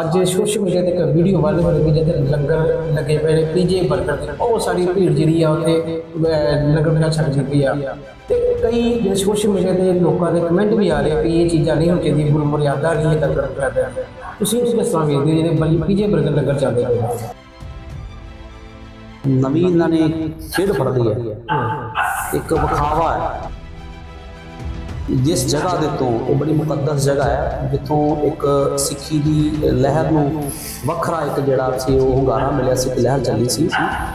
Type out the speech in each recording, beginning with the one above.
ਅੱਜ social media ਤੇ ਇੱਕ ਵੀਡੀਓ ਵਾਇਰਲ ਹੋ ਰਹੀ ਹੈ ਜਿੱਥੇ ਲੰਗਰ ਲੱਗੇ ਪਏ ਨੇ ਪੀਜੇ 버ਗਰ ਦੇ। ਬਹੁਤ ਸਾਰੀ ਭੀੜ ਜਿਹੜੀ ਆ ਉੱਥੇ ਲੰਗਰ ਬਣਾ ਛਕਦੀ ਪਈ ਆ। ਤੇ ਕਈ ਜਿਹੜੇ ਸੋਸ਼ਲ ਮੀਡੀਆ ਤੇ ਲੋਕਾਂ ਦੇ ਕਮੈਂਟ ਵੀ ਆ ਰਹੇ ਵੀ ਇਹ ਚੀਜ਼ਾਂ ਨਹੀਂ ਹੋਣੀ ਚਾਹੀਦੀਆਂ ਗੁਰੂ ਮਰਿਆਦਾ ਨਹੀਂ ਲੰਗਰ ਕਰਦਾ ਤੁਸੀਂ ਇਸ ਕਿਸ ਤਰ੍ਹਾਂ ਵੇਖਦੇ ਜਿਹੜੇ ਪੀਜੇ 버ਗਰ ਲੰਗਰ ਚੱਲਦੇ ਨੇ ਨਵੀਂ ਇਹਨਾਂ ਨੇ ਖੇਡ ਫੜ ਲਈ ਹੈ। ਇੱਕ ਵਿਖਾਵਾ ਹੈ। ਜਿਸ ਜਗ੍ਹਾ ਦੇ ਤੋਂ ਉਹ ਬੜੀ ਮੁਕੱਦਸ ਜਗ੍ਹਾ ਹੈ, ਜਿੱਥੋਂ ਇੱਕ ਸਿੱਖੀ ਦੀ ਲਹਿਰ ਨੂੰ ਵੱਖਰਾ ਇੱਕ ਜਿਹੜਾ ਸੀ, ਉਹ ਹੁੰਗਾਰਾ ਮਿਲਿਆ ਸੀ, ਇੱਕ ਲਹਿਰ ਚੱਲੀ ਸੀ।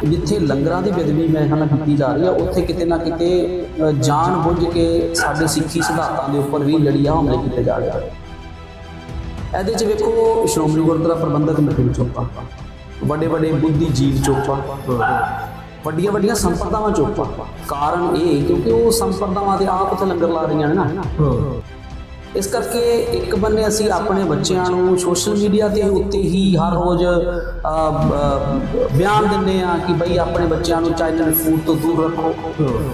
ਜਿੱਥੇ ਲੰਗਰਾਂ ਦੀ ਬੇਦਬੀ ਮੈਂ ਇਹਨਾਂ ਕੀਤੀ ਜਾ ਰਹੀ ਹੈ, ਉੱਥੇ ਕਿਤੇ ਨਾ ਕਿਤੇ ਜਾਣ ਬੁੱਝ ਕੇ ਸਾਡੇ ਸਿੱਖੀ ਸਿਧਾਂਤਾਂ ਦੇ ਉੱਪਰ ਵੀ ਲੜੀਆਂ ਹਮਲੇ ਕੀਤੇ ਜਾ ਰਹੇ ਹਨ। ਇਹਦੇ 'ਚ ਵੇਖੋ, ਸ਼੍ਰੋਮਣੀ ਗੁਰਦੁਆਰਾ ਪ੍ਰਬੰਧਕ ਕਮੇਟੀ ਨੂੰ ਚੋਪਾ ਵੱਡੇ ਵੱਡੇ ਬੁੱਧੀ ਜੀਵ ਚੋਪਾ ਵੱਡੀਆਂ ਵੱਡੀਆਂ ਸੰਪਰਦਾਵਾਂ ਚੋਪਾ ਕਾਰਨ ਇਹ ਕਿਉਂਕਿ ਉਹ ਸੰਪਰਦਾਵਾਂ ਦੇ ਆਪ ਉੱਥੇ ਲੰਗਰ ਲਾ ਰਹੀਆਂ ਨੇ ਨਾ। ਇਸ ਕਰਕੇ ਇੱਕ ਬੰਨੇ ਅਸੀਂ ਆਪਣੇ ਬੱਚਿਆਂ ਨੂੰ ਸੋਸ਼ਲ ਮੀਡੀਆ ਦੇ ਉੱਤੇ ਹੀ ਹਰ ਰੋਜ਼ ਬਿਆਨ ਦਿੰਦੇ ਆ ਕਿ ਬਈ ਆਪਣੇ ਬੱਚਿਆਂ ਨੂੰ ਚਾਈਨੀਜ਼ ਫੂਡ ਤੋਂ ਦੂਰ ਰੱਖੋ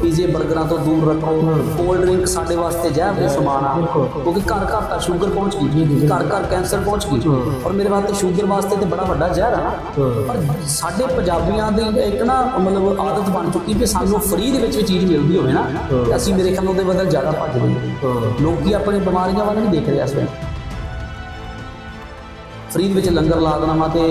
ਪੀਜ਼ੇ 버ਗਰਾਂ ਤੋਂ ਦੂਰ ਰੱਖੋ ਕੋਲਡ ਡਰਿੰਕ ਸਾਡੇ ਵਾਸਤੇ ਜ਼ਹਿਰ ਦੇ ਸਮਾਨ ਆ ਕਿਉਂਕਿ ਘਰ ਘਰ ਤੱਕ ਸ਼ੂਗਰ ਪਹੁੰਚ ਗਈ ਘਰ ਘਰ ਕੈਂਸਰ ਪਹੁੰਚ ਗਈ ਔਰ ਮੇਰੇ ਵਾਸਤੇ ਸ਼ੂਗਰ ਵਾਸਤੇ ਤੇ ਬੜਾ ਵੱਡਾ ਜ਼ਹਿਰ ਆ। ਨਾ ਪਰ ਸਾਡੇ ਪੰਜਾਬੀਆਂ ਦੀ ਇੱਕ ਨਾ ਮਤਲਬ ਆਦਤ ਬਣ ਚੁੱਕੀ ਵੀ ਸਾਨੂੰ ਫ੍ਰੀ ਦੇ ਵਿੱਚ ਵੀ ਚੀਜ਼ ਮਿਲਦੀ ਹੋਵੇ ਨਾ ਤੇ ਅਸੀਂ ਮੇਰੇ ਖਿਆਲ ਉਹਦੇ ਬਦਲ ਜ਼ਿਆਦਾ ਭੱਜਦੇ ਲੋਕੀ ਆਪਣੇ ਬਿਮਾਰੀਆਂ ਵੱਲ ਨਹੀਂ ਦੇਖ ਰਹੇ ਇਸ ਵੇਲੇ। ਫਰੀਦ ਵਿੱਚ ਲੰਗਰ ਲਾ ਦੇਣਾ ਵਾ ਤੇ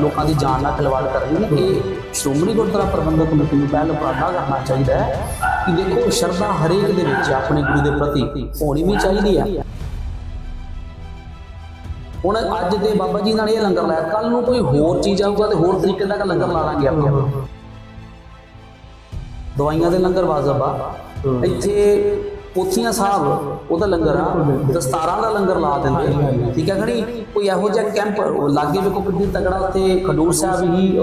ਲੋਕਾਂ ਦੀ ਜਾਨ ਨਾਲ ਖਿਲਵਾੜ ਕਰ ਰਹੇ ਨੇ ਇਹ ਸ਼੍ਰੋਮਣੀ ਗੁਰਦੁਆਰਾ ਪ੍ਰਬੰਧਕ ਕਮੇਟੀ ਨੂੰ ਪਹਿਲ ਉਪਰਾਲਾ ਕਰਨਾ ਚਾਹੀਦਾ ਹੈ ਕਿ ਦੇਖੋ ਸ਼ਰਧਾ ਹਰੇਕ ਦੇ ਵਿੱਚ ਆਪਣੇ ਗੁਰੂ ਦੇ ਪ੍ਰਤੀ। ਹੋਣੀ ਵੀ ਚਾਹੀਦੀ ਹੈ ਹੁਣ ਅੱਜ ਦੇ ਬਾਬਾ ਜੀ ਨਾਲ ਇਹ ਲੰਗਰ ਲਾਇਆ। ਕੱਲ ਨੂੰ ਕੋਈ ਹੋਰ ਚੀਜ਼ ਆਊਗਾ ਤੇ ਹੋਰ ਤਰੀਕੇ ਦਾ ਲੰਗਰ ਲਾ ਲਾਂਗੇ ਆਪਾਂ। ਦਵਾਈਆਂ ਦੇ ਲੰਗਰ ਵਾਜਬ ਆ ਇੱਥੇ ਪੋਥੀਆਂ ਸਾਹਿਬ ਉਹਦਾ ਲੰਗਰ ਆ ਦਸਤਾਰਾਂ ਦਾ ਲੰਗਰ ਲਾ ਦਿੰਦੇ ਠੀਕ ਹੈ ਖਣੀ ਕੋਈ ਇਹੋ ਜਿਹਾ ਕੈਂਪ ਲਾਗੇ ਵੇਖੋ ਕਿੰਨੀ ਤਗੜਾ ਉੱਥੇ ਖਡੂਰ ਸਾਹਿਬ ਹੀ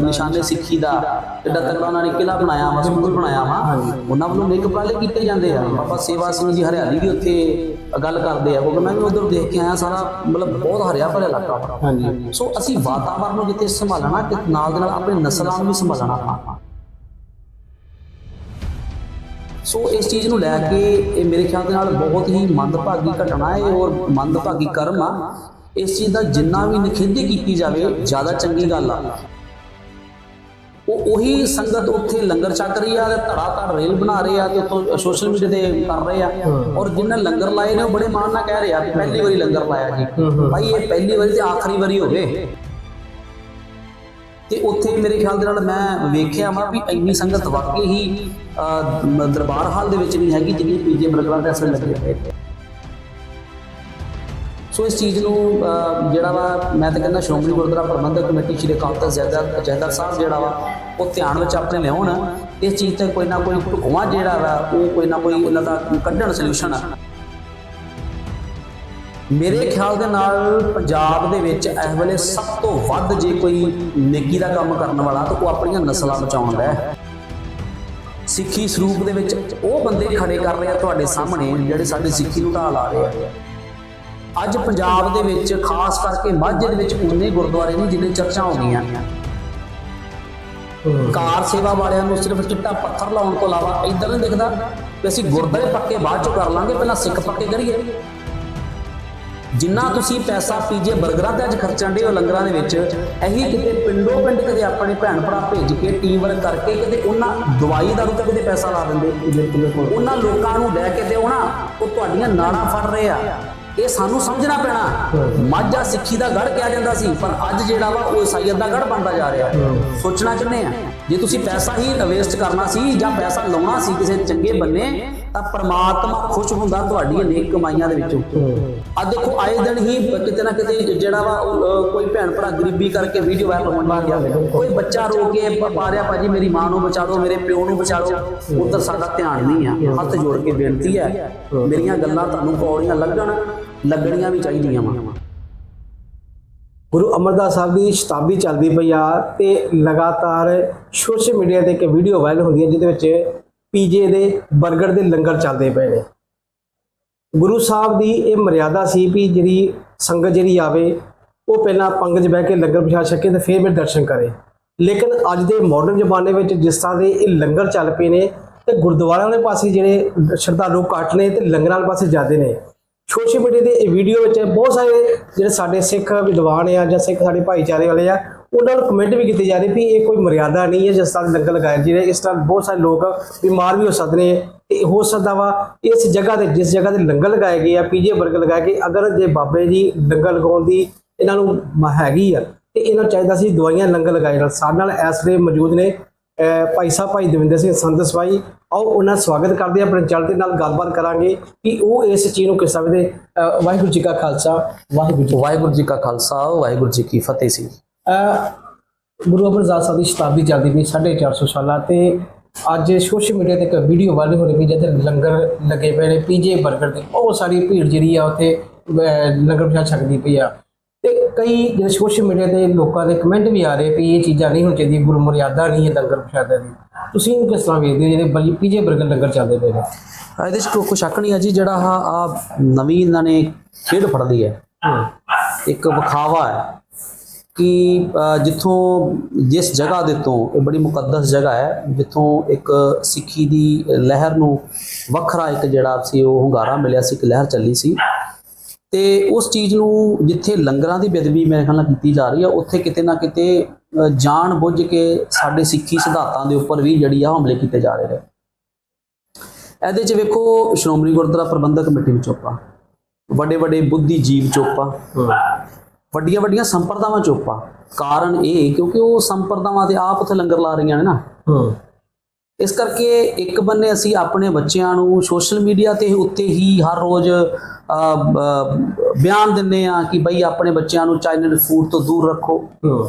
ਨਿਸ਼ਾਨੇ ਸਿੱਖੀ ਦਾ ਕਿੱਡਾ ਤਗੜਾ ਉਹਨਾਂ ਨੇ ਕਿਲਾ ਬਣਾਇਆ ਵਾ ਸਕੂਲ ਬਣਾਇਆ ਵਾ। ਉਹਨਾਂ ਵੱਲੋਂ ਨੇਕ ਉਪਰਾਲੇ ਕੀਤੇ ਜਾਂਦੇ ਆ? ਬਾਬਾ ਸੇਵਾ ਸਿੰਘ ਜੀ ਹਰਿਆਲੀ ਵੀ ਉੱਥੇ ਗੱਲ ਕਰਦੇ ਆ ਕਿਉਂਕਿ ਮੈਂ ਵੀ ਉਧਰ ਦੇਖ ਕੇ ਆਇਆ ਸਾਰਾ ਮਤਲਬ ਬਹੁਤ ਹਰਿਆ ਭਰਿਆ ਇਲਾਕਾ ਹਾਂਜੀ। ਸੋ ਅਸੀਂ ਵਾਤਾਵਰਨ ਨੂੰ ਜਿੱਥੇ ਸੰਭਾਲਣਾ ਤੇ ਨਾਲ ਦੇ ਨਾਲ ਆਪਣੀ ਨਸਲਾਂ ਨੂੰ ਵੀ ਸੰਭਾਲਣਾ ਸੋ ਇਸ ਚੀਜ਼ ਨੂੰ ਲੈ ਕੇ ਇਹ ਮੇਰੇ ਖਿਆਲ ਦੇ ਨਾਲ ਬਹੁਤ ਹੀ ਮੰਦਭਾਗੀ ਘਟਨਾ ਹੈ ਔਰ ਮੰਦਭਾਗੀ ਕਰਮ ਆ। ਇਸ ਚੀਜ਼ ਦਾ ਜਿੰਨਾ ਵੀ ਨਿਖੇਧੀ ਕੀਤੀ ਜਾਵੇ ਜ਼ਿਆਦਾ ਚੰਗੀ ਗੱਲ ਆ। ਉਹ ਉਹੀ ਸੰਗਤ ਉੱਥੇ ਲੰਗਰ ਛਕ ਰਹੀ ਆ ਤੇ ਧੜਾ ਧੜ ਰੇਲ ਬਣਾ ਰਹੇ ਆ ਤੇ ਉੱਥੋਂ ਸੋਸ਼ਲ ਮੀਡੀਆ ਤੇ ਕਰ ਰਹੇ ਆ। ਔਰ ਜਿਨ੍ਹਾਂ ਲੰਗਰ ਲਾਏ ਨੇ ਉਹ ਬੜੇ ਮਾਣ ਨਾਲ ਕਹਿ ਰਹੇ ਆ ਪਹਿਲੀ ਵਾਰੀ ਲੰਗਰ ਲਾਇਆ ਜੀ। ਭਾਈ ਇਹ ਪਹਿਲੀ ਵਾਰੀ ਤੇ ਆਖਰੀ ਵਾਰੀ ਹੋਵੇ ਤੇ ਉੱਥੇ ਮੇਰੇ ਖਿਆਲ ਦੇ ਨਾਲ ਮੈਂ ਵੇਖਿਆ ਵਾ ਵੀ ਇੰਨੀ ਸੰਗਤ ਵਾਕਈ ਹੀ ਦਰਬਾਰ ਹਾਲ ਦੇ ਵਿੱਚ ਨਹੀਂ ਹੈਗੀ ਜਿੰਨੀ ਪੀਜੇ ਬਰਗਰਾਂ ਦੇ ਅਸਲ ਲੱਗੇ ਹੋਏ ਸੋ ਇਸ ਚੀਜ਼ ਨੂੰ ਜਿਹੜਾ ਵਾ ਮੈਂ ਤਾਂ ਕਹਿੰਦਾ ਸ਼੍ਰੋਮਣੀ ਗੁਰਦੁਆਰਾ ਪ੍ਰਬੰਧਕ ਕਮੇਟੀ ਸ਼੍ਰੀ ਅਕਾਲ ਤਖਤ ਜੈਦਾਰ ਜੈਦਾਰ ਸਾਹਿਬ ਜਿਹੜਾ ਵਾ, ਉਹ ਧਿਆਨ ਵਿੱਚ ਆਪਣੇ ਲਿਆਉਣ। ਇਸ ਚੀਜ਼ ਤੇ ਕੋਈ ਨਾ ਕੋਈ ਢੁਕਵਾਂ ਜਿਹੜਾ ਵਾ, ਉਹ ਕੋਈ ਨਾ ਕੋਈ ਉਹਨਾਂ ਦਾ ਕੱਢਣ ਸੋਲੂਸ਼ਨ ਆ। ਮੇਰੇ ਖਿਆਲ ਦੇ ਨਾਲ ਪੰਜਾਬ ਦੇ ਵਿੱਚ ਇਸ ਵੇਲੇ ਸਭ ਤੋਂ ਵੱਧ ਜੇ ਕੋਈ ਨੇਕੀ ਦਾ ਕੰਮ ਕਰਨ ਵਾਲਾ ਤਾਂ ਉਹ ਆਪਣੀਆਂ ਨਸਲਾਂ ਬਚਾਉਂਦਾ ਹੈ। ਸਿੱਖੀ ਸਰੂਪ ਦੇ ਵਿੱਚ ਉਹ ਬੰਦੇ ਖੜੇ ਕਰ ਰਹੇ ਆ ਤੁਹਾਡੇ ਸਾਹਮਣੇ, ਜਿਹੜੇ ਸਾਡੇ ਸਿੱਖੀ ਨੂੰ ਢਾਲ ਆ ਰਹੇ ਆ। ਅੱਜ ਪੰਜਾਬ ਦੇ ਵਿੱਚ ਖਾਸ ਕਰਕੇ ਮਾਝੇ ਦੇ ਵਿੱਚ ਉਨੇ ਗੁਰਦੁਆਰੇ ਨਹੀਂ ਜਿੰਨੇ ਚਰਚਾ ਹੋ ਗਈਆਂ। ਕਾਰ ਸੇਵਾ ਵਾਲਿਆਂ ਨੂੰ ਸਿਰਫ ਚਿੱਟਾ ਪੱਥਰ ਲਾਉਣ ਤੋਂ ਇਲਾਵਾ ਇਦਾਂ ਨਹੀਂ ਦਿਖਦਾ। ਕਿ ਅਸੀਂ ਗੁਰਦੁਆਰੇ ਪੱਕੇ ਬਾਅਦ 'ਚ ਕਰ ਲਾਂਗੇ, ਪਹਿਲਾਂ ਸਿੱਖ ਪੱਕੇ ਕਰੀਏ। ਜਿੰਨਾ ਤੁਸੀਂ ਪੈਸਾ ਪੀਜੇ ਬਰਗਰਾਂ ਤੇ ਅੱਜ ਖਰਚਣ ਦੇ ਹੋ ਲੰਗਰਾਂ ਦੇ ਵਿੱਚ, ਇਹੀ ਕਿਤੇ ਪਿੰਡੋਂ ਪਿੰਡ ਕਦੇ ਆਪਣੇ ਭੈਣ ਭਰਾ ਭੇਜ ਕੇ ਟੀਮ ਵਰਕ ਕਰਕੇ ਕਿਤੇ ਉਹਨਾਂ ਦਵਾਈ ਦਾਰੂ ਰੁਪਏ ਕਿਤੇ ਪੈਸਾ ਲਾ ਦਿੰਦੇ। ਉਹਨਾਂ ਲੋਕਾਂ ਨੂੰ ਲੈ ਕੇ ਦਿਓ ਨਾ, ਉਹ ਤੁਹਾਡੀਆਂ ਨਾੜਾਂ ਫੜ ਰਹੇ ਆ। ਇਹ ਸਾਨੂੰ ਸਮਝਣਾ ਪੈਣਾ। ਮਾਝਾ ਸਿੱਖੀ ਦਾ ਗੜ ਕਿਹਾ ਜਾਂਦਾ ਸੀ, ਪਰ ਅੱਜ ਜਿਹੜਾ ਵਾ ਉਹ ਇਸਾਈਅਤ ਦਾ ਗੜ ਬਣਦਾ ਜਾ ਰਿਹਾ। ਸੋਚਣਾ ਚਾਹੁੰਦੇ ਆ? ਜੇ ਤੁਸੀਂ ਪੈਸਾ ਹੀ ਵੇਸਟ ਕਰਨਾ ਸੀ ਜਾਂ ਪੈਸਾ ਲਾਉਣਾ ਸੀ ਕਿਸੇ ਚੰਗੇ ਬੰਨੇ ਤਾਂ ਪ੍ਰਮਾਤਮਾ ਖੁਸ਼ ਹੁੰਦਾ ਤੁਹਾਡੀਆਂ ਨੇਕ ਕਮਾਈਆਂ ਦੇ ਵਿੱਚੋਂ। ਆ ਦੇਖੋ ਆਏ ਦਿਨ ਹੀ ਕਿਤੇ ਨਾ ਕਿਤੇ ਜਿਹੜਾ ਵਾ ਉਹ, ਕੋਈ ਭੈਣ ਭਰਾ ਗਰੀਬੀ ਕਰਕੇ ਵੀਡੀਓ ਵਾਇਰਲ ਹੋਣ ਲੱਗ ਗਿਆ। ਕੋਈ ਬੱਚਾ ਰੋ ਕੇ ਪ- ਪਾ ਰਿਹਾ ਭਾਜੀ ਮੇਰੀ ਮਾਂ ਨੂੰ ਬਚਾ ਦਿਓ ਮੇਰੇ ਪਿਓ ਨੂੰ ਬਚਾ ਲਓ ਉਧਰ ਸਾਡਾ ਧਿਆਨ ਨਹੀਂ ਆ। ਹੱਥ ਜੋੜ ਕੇ ਬੇਨਤੀ ਹੈ ਮੇਰੀਆਂ ਗੱਲਾਂ ਤੁਹਾਨੂੰ ਕੌੜੀਆਂ ਲੱਗਣ ਲੱਗਣੀਆਂ ਵੀ ਚਾਹੀਦੀਆਂ ਵਾ। ਗੁਰੂ ਅਮਰਦਾਸ ਸਾਹਿਬ ਦੀ ਸ਼ਤਾਬਦੀ ਚੱਲਦੀ ਪਈ ਆ ਤੇ ਲਗਾਤਾਰ ਸੋਸ਼ਲ ਮੀਡੀਆ ਤੇ ਇੱਕ ਵੀਡੀਓ ਵਾਇਰਲ ਹੁੰਦੀ ਹੈ ਜਿਹਦੇ ਵਿੱਚ ਪੀਜੇ ਦੇ 버ਗਰ ਦੇ ਲੰਗਰ ਚੱਲਦੇ ਪਏ ਨੇ। ਗੁਰੂ ਸਾਹਿਬ ਦੀ ਇਹ ਮਰਿਆਦਾ ਸੀ ਵੀ ਜਿਹੜੀ ਸੰਗਤ ਜਿਹੜੀ ਆਵੇ, ਉਹ ਪਹਿਲਾਂ ਪੰਗਤ 'ਚ ਬਹਿ ਕੇ ਲੰਗਰ ਪ੍ਰਸ਼ਾਦ ਛਕੇ ਤੇ ਫਿਰ ਮੇਰੇ ਦਰਸ਼ਨ ਕਰੇ। ਲੇਕਿਨ ਅੱਜ ਦੇ ਮਾਡਰਨ ਜ਼ਮਾਨੇ ਵਿੱਚ ਜਿਸ ਤਰ੍ਹਾਂ ਦੇ ਇਹ ਲੰਗਰ ਚੱਲ ਪਏ ਨੇ, ਤੇ ਗੁਰਦੁਆਰਿਆਂ ਦੇ ਪਾਸੇ ਜਿਹੜੇ ਸ਼ਰਧਾਲੂ ਘੱਟ ਨੇ ਤੇ ਲੰਗਰਾਂ ਵਾਲੇ ਪਾਸੇ ਜ਼ਿਆਦੇ ਨੇ। ਸੋਸ਼ਲ ਮੀਡੀਆ ਦੇ ਇਹ ਵੀਡੀਓ ਵਿੱਚ ਬਹੁਤ ਸਾਰੇ ਜਿਹੜੇ ਸਾਡੇ ਸਿੱਖ ਵਿਦਵਾਨ ਆ ਜਾਂ ਸਿੱਖ ਸਾਡੇ ਭਾਈਚਾਰੇ ਵਾਲੇ ਆ, ਉਹਨਾਂ ਨੂੰ ਕਮੈਂਟ ਵੀ ਕੀਤੇ ਜਾ ਰਹੇ ਵੀ ਇਹ ਕੋਈ ਮਰਿਆਦਾ ਨਹੀਂ ਹੈ ਜਿਸ ਤਰ੍ਹਾਂ ਲੰਗਰ ਲਗਾਇਆ ਜਿਹੜੇ ਇਸ ਤਰ੍ਹਾਂ ਬਹੁਤ ਸਾਰੇ ਲੋਕ ਬਿਮਾਰ ਵੀ ਹੋ ਸਕਦੇ ਨੇ, ਤੇ ਹੋ ਸਕਦਾ ਵਾ ਇਸ ਜਗ੍ਹਾ ਤੇ, ਜਿਸ ਜਗ੍ਹਾ ਤੇ ਲੰਗਰ ਲਗਾਏ ਗਏ ਆ, ਪੀਜੇ ਬਰਗਰ ਲਗਾਏ ਗਏ, ਅਗਰ ਜੇ ਬਾਬੇ ਜੀ ਲੰਗਰ ਲਗਾਉਣ ਦੀ ਇਹਨਾਂ ਨੂੰ ਹੈਗੀ ਆ, ਤੇ ਇਹਨਾਂ ਨੂੰ ਚਾਹੀਦਾ ਸੀ ਦਵਾਈਆਂ ਲੰਗਰ ਲਗਾਏ ਨਾਲ ਸਾਡੇ ਨਾਲ ਇਸ ਵੇਲੇ ਮੌਜੂਦ ਨੇ ਭਾਈ ਸਾਹਿਬ ਭਾਈ ਦਵਿੰਦਰ ਸਿੰਘ ਸੰਤ ਸਵਾਈ ਆਓ ਉਹਨਾਂ ਦਾ ਸਵਾਗਤ ਕਰਦੇ ਹਾਂ ਆਪਣੇ ਚੈਨਲ ਦੇ ਨਾਲ ਗੱਲਬਾਤ ਕਰਾਂਗੇ ਕਿ ਉਹ ਇਸ ਚੀਜ਼ ਨੂੰ ਕਿਸ ਸਮਝਦੇ ਵਾਹਿਗੁਰੂ ਜੀ ਕਾ ਖਾਲਸਾ ਵਾਹਿਗੁਰੂ ਜੀ ਵਾਹਿਗੁਰੂ ਜੀ ਕਾ ਖਾਲਸਾ ਵਾਹਿਗੁਰੂ ਜੀ ਕੀ ਫਤਿਹ ਸੀ ਗੁਰੂ ਅਮਰਦਾਸ ਸਾਹਿਬ ਦੀ ਸ਼ਤਾਬਦੀ ਚੱਲਦੀ ਪਈ 450 ਸਾਲਾਂ ਤੇ ਅੱਜ ਸੋਸ਼ਲ ਮੀਡੀਆ ਤੇ ਇੱਕ ਵੀਡੀਓ ਵਾਇਰਲ ਹੋ ਰਹੀ ਵੀ ਜਿੱਥੇ ਲੰਗਰ ਲੱਗੇ ਪਏ ਨੇ ਪੀਜੇ 버ਗਰ ਦੇ ਬਹੁਤ ਸਾਰੀ ਭੀੜ ਜਿਹੜੀ ਆ ਉੱਥੇ ਲੰਗਰ ਪ੍ਰਸ਼ਾਦ ਛਕਦੀ ਪਈ ਆ। ਕਈ ਜਿਹੜੇ ਸੋਸ਼ਲ ਮੀਡੀਆ ਤੇ ਲੋਕਾਂ ਦੇ ਕਮੈਂਟ ਵੀ ਆ ਰਹੇ ਵੀ ਇਹ ਚੀਜ਼ਾਂ ਨਹੀਂ ਹੋਣੀ ਚਾਹੀਦੀਆਂ ਗੁਰੂ ਮਰਿਆਦਾ ਨਹੀਂ ਹੈ ਲੰਗਰ ਪ੍ਰਸ਼ਾਦ ਦੀ। ਤੁਸੀਂ ਇਹਨੂੰ ਕਿਸ ਤਰ੍ਹਾਂ ਵੇਖਦੇ ਹੋ ਜਿਹੜੇ ਪੀਜੇ 버ਗਰ ਲੰਗਰ ਚੱਲਦੇ ਪਏ ਨੇ? ਇਹਦੇ ਚ ਕੋਈ ਸ਼ੱਕ ਨਹੀਂ ਹੈ ਜੀ ਜਿਹੜਾ ਆ ਆ ਨਵੀਂ ਇਹਨਾਂ ਨੇ ਖੇਡ ਫੜ ਲਈ ਹੈ। ਹੂੰ। ਇੱਕ ਵਿਖਾਵਾ ਹੈ ਕਿ ਜਿੱਥੋਂ ਜਿਸ ਜਗ੍ਹਾ ਦੇ ਤੋਂ ਇਹ ਬੜੀ ਮੁਕੱਦਸ ਜਗ੍ਹਾ ਹੈ ਜਿੱਥੋਂ ਇੱਕ ਸਿੱਖੀ ਦੀ ਲਹਿਰ ਨੂੰ ਵੱਖਰਾ ਇੱਕ ਜਿਹੜਾ ਸੀ ਉਹ ਹੁੰਗਾਰਾ ਮਿਲਿਆ ਸੀ ਇੱਕ ਲਹਿਰ ਚੱਲੀ ਸੀ। ਤੇ ਉਸ ਚੀਜ਼ ਨੂੰ ਜਿੱਥੇ ਲੰਗਰਾਂ ਦੀ ਬੇਦਬੀ ਮੇਰੇ ਖਿਆਲ ਨਾਲ ਕੀਤੀ ਜਾ ਰਹੀ ਹੈ ਉੱਥੇ ਕਿਤੇ ਨਾ ਕਿਤੇ ਜਾਣ ਬੁੱਝ ਕੇ ਸਾਡੇ ਸਿੱਖੀ ਸਿਧਾਂਤਾਂ ਦੇ ਉੱਪਰ ਵੀ ਜਿਹੜੀ ਆ ਹਮਲੇ ਕੀਤੇ ਜਾ ਰਹੇ ਨੇ। ਇਹਦੇ 'ਚ ਵੇਖੋ ਸ਼੍ਰੋਮਣੀ ਗੁਰਦੁਆਰਾ ਪ੍ਰਬੰਧਕ ਕਮੇਟੀ ਵਿੱਚ ਚੋਪਾ ਵੱਡੇ ਵੱਡੇ ਬੁੱਧੀ ਜੀਵ ਚੋਪਾ ਵੱਡੀਆਂ ਵੱਡੀਆਂ ਸੰਪਰਦਾਵਾਂ ਚੋਪਾ ਕਾਰਨ ਇਹ ਕਿਉਂਕਿ ਉਹ ਸੰਪਰਦਾਵਾਂ ਤੇ ਆਪ ਉੱਥੇ ਲੰਗਰ ਲਾ ਰਹੀਆਂ ਨੇ ਨਾ। ਇਸ ਕਰਕੇ ਇੱਕ ਬੰਨੇ ਅਸੀਂ ਆਪਣੇ ਬੱਚਿਆਂ ਨੂੰ ਸੋਸ਼ਲ ਮੀਡੀਆ ਤੇ ਉੱਤੇ ਹੀ ਹਰ ਰੋਜ਼ ਬਿਆਨ ਦਿੰਨੇ ਆ ਕਿ ਬਈ ਆਪਣੇ ਬੱਚਿਆਂ ਨੂੰ ਚਾਈਨੀਜ਼ ਫੂਡ ਤੋਂ ਦੂਰ ਰੱਖੋ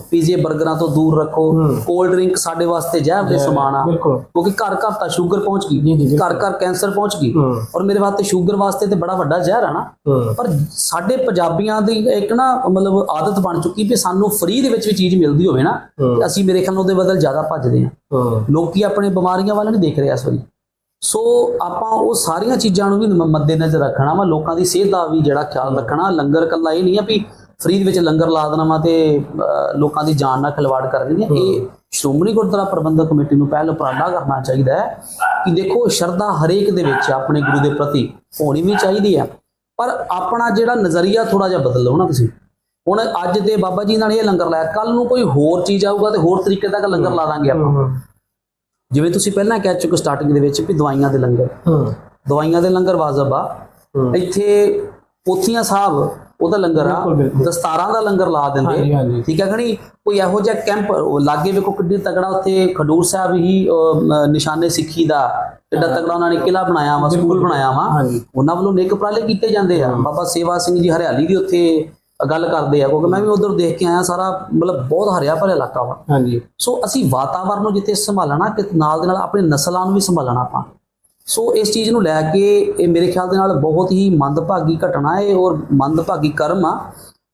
ਪੀਜ਼ੇ 버ਗਰਾਂ ਤੋਂ ਦੂਰ ਰੱਖੋ ਕੋਲਡ ਡਰਿੰਕ ਸਾਡੇ ਵਾਸਤੇ ਜ਼ਹਿਰ ਦੇ ਸਮਾਨ ਆ। ਕਿਉਂਕਿ ਘਰ ਘਰ ਤਾਂ ਸ਼ੂਗਰ ਪਹੁੰਚ ਗਈ। ਘਰ ਘਰ ਕੈਂਸਰ ਪਹੁੰਚ ਗਈ। ਔਰ ਮੇਰੇ ਵਾਸਤੇ ਸ਼ੂਗਰ ਵਾਸਤੇ ਤੇ ਬੜਾ ਵੱਡਾ ਜ਼ਹਿਰ ਆ ਨਾ। ਪਰ ਸਾਡੇ ਪੰਜਾਬੀਆਂ ਦੀ ਇੱਕ ਨਾ ਮਤਲਬ ਆਦਤ ਬਣ ਚੁੱਕੀ ਵੀ ਸਾਨੂੰ ਫ੍ਰੀ ਦੇ ਵਿੱਚ ਵੀ ਚੀਜ਼ ਮਿਲਦੀ ਹੋਵੇ ਨਾ ਅਸੀਂ ਮੇਰੇ ਖਿਆਲ ਉਹਦੇ ਬਦਲ ਜ਼ਿਆਦਾ ਭੱਜਦੇ ਹੂੰ। ਲੋਕੀ ਆਪਣੇ ਬਿਮਾਰੀਆਂ ਵੱਲ ਨਹੀਂ ਦੇਖ ਰਹੇ ਇਸ ਵਾਰੀ। ਸੋ ਆਪਾਂ ਉਹ ਸਾਰੀਆਂ ਚੀਜ਼ਾਂ ਨੂੰ ਵੀ ਮੱਦੇਨਜ਼ਰ ਰੱਖਣਾ ਵਾ ਲੋਕਾਂ ਦੀ ਸਿਹਤ ਦਾ ਵੀ ਜਿਹੜਾ ਖਿਆਲ ਰੱਖਣਾ। ਲੰਗਰ ਕੱਲਾ ਇਹ ਨਹੀਂ ਆ ਵੀ ਫ੍ਰੀ ਦੇ ਵਿੱਚ ਲੰਗਰ ਲਾ ਦੇਣਾ ਵਾ ਤੇ ਲੋਕਾਂ ਦੀ ਜਾਨ ਨਾਲ ਖਿਲਵਾੜ ਕਰਨੀ ਹੈ ਇਹ ਸ਼੍ਰੋਮਣੀ ਗੁਰਦੁਆਰਾ ਪ੍ਰਬੰਧਕ ਕਮੇਟੀ ਨੂੰ ਪਹਿਲ ਉਪਰਾਲਾ ਕਰਨਾ ਚਾਹੀਦਾ ਹੈ ਕਿ ਦੇਖੋ ਸ਼ਰਧਾ ਹਰੇਕ ਦੇ ਵਿੱਚ ਆਪਣੇ ਗੁਰੂ ਦੇ ਪ੍ਰਤੀ ਹੋਣੀ ਵੀ ਚਾਹੀਦੀ ਹੈ ਪਰ ਆਪਣਾ ਜਿਹੜਾ ਨਜ਼ਰੀਆ ਥੋੜਾ ਜਿਹਾ ਬਦਲ ਲਓ ਨਾ ਤੁਸੀਂ। ਹੁਣ ਅੱਜ ਦੇ ਬਾਬਾ ਜੀ ਨਾਲ ਇਹ ਲੰਗਰ ਲਾਇਆ ਕੱਲ ਨੂੰ ਕੋਈ ਹੋਰ ਚੀਜ਼ ਆਊਗਾ ਤੇ ਹੋਰ ਤਰੀਕੇ ਦਾ ਲੰਗਰ ਲਾ ਦਾਂਗੇ ਆਪਾਂ। ਜਿਵੇਂ ਤੁਸੀਂ ਪਹਿਲਾਂ ਕਹਿ ਚੁੱਕੇ ਸਟਾਰਟਿੰਗ ਦੇ ਵਿੱਚ ਵੀ ਦਵਾਈਆਂ ਦੇ ਲੰਗਰ। ਹੂੰ। ਦਵਾਈਆਂ ਦੇ ਲੰਗਰ ਵਾਜਬ ਆ। ਇੱਥੇ ਪੋਥੀਆਂ ਸਾਹਿਬ ਉਹਦਾ ਲੰਗਰ ਆ। ਦਸਤਾਰਾਂ ਦਾ ਲੰਗਰ ਲਾ ਦਿੰਦੇ। ਠੀਕ ਹੈ ਖਣੀ ਕੋਈ ਇਹੋ ਜਿਹਾ ਕੈਂਪ ਲਾਗੇ ਵੇਖੋ ਕਿੱਡੀ ਤਗੜਾ ਉੱਥੇ ਖਡੂਰ ਸਾਹਿਬ ਹੀ ਨਿਸ਼ਾਨੇ ਸਿੱਖੀ ਦਾ। ਕਿੱਡਾ ਤਗੜਾ ਉਹਨਾਂ ਨੇ ਕਿਲਾ ਬਣਾਇਆ ਵਾ ਸਕੂਲ ਬਣਾਇਆ ਵਾ। ਉਹਨਾਂ ਵੱਲੋਂ ਨੇਕ ਉਪਰਾਲੇ ਕੀਤੇ ਜਾਂਦੇ ਆ। ਬਾਬਾ ਸੇਵਾ ਸਿੰਘ ਜੀ ਹਰਿਆਲੀ ਦੀ ਉੱਥੇ ਗੱਲ ਕਰਦੇ ਆ ਕਿਉਂਕਿ ਮੈਂ ਵੀ ਉਧਰ ਦੇਖ ਕੇ ਆਇਆ ਸਾਰਾ ਮਤਲਬ ਬਹੁਤ ਹਰਿਆ ਭਰਿਆ ਇਲਾਕਾ ਵਾ। ਹਾਂਜੀ। ਸੋ ਅਸੀਂ ਵਾਤਾਵਰਨ ਨੂੰ ਜਿੱਥੇ ਸੰਭਾਲਣਾ ਕਿ ਨਾਲ ਦੇ ਨਾਲ ਆਪਣੀ ਨਸਲਾਂ ਨੂੰ ਵੀ ਸੰਭਾਲਣਾ ਆਪਾਂ। ਸੋ ਇਸ ਚੀਜ਼ ਨੂੰ ਲੈ ਕੇ ਇਹ ਮੇਰੇ ਖਿਆਲ ਦੇ ਨਾਲ ਬਹੁਤ ਹੀ ਮੰਦਭਾਗੀ ਘਟਨਾ ਹੈ ਔਰ ਮੰਦਭਾਗੀ ਕਰਮ ਆ।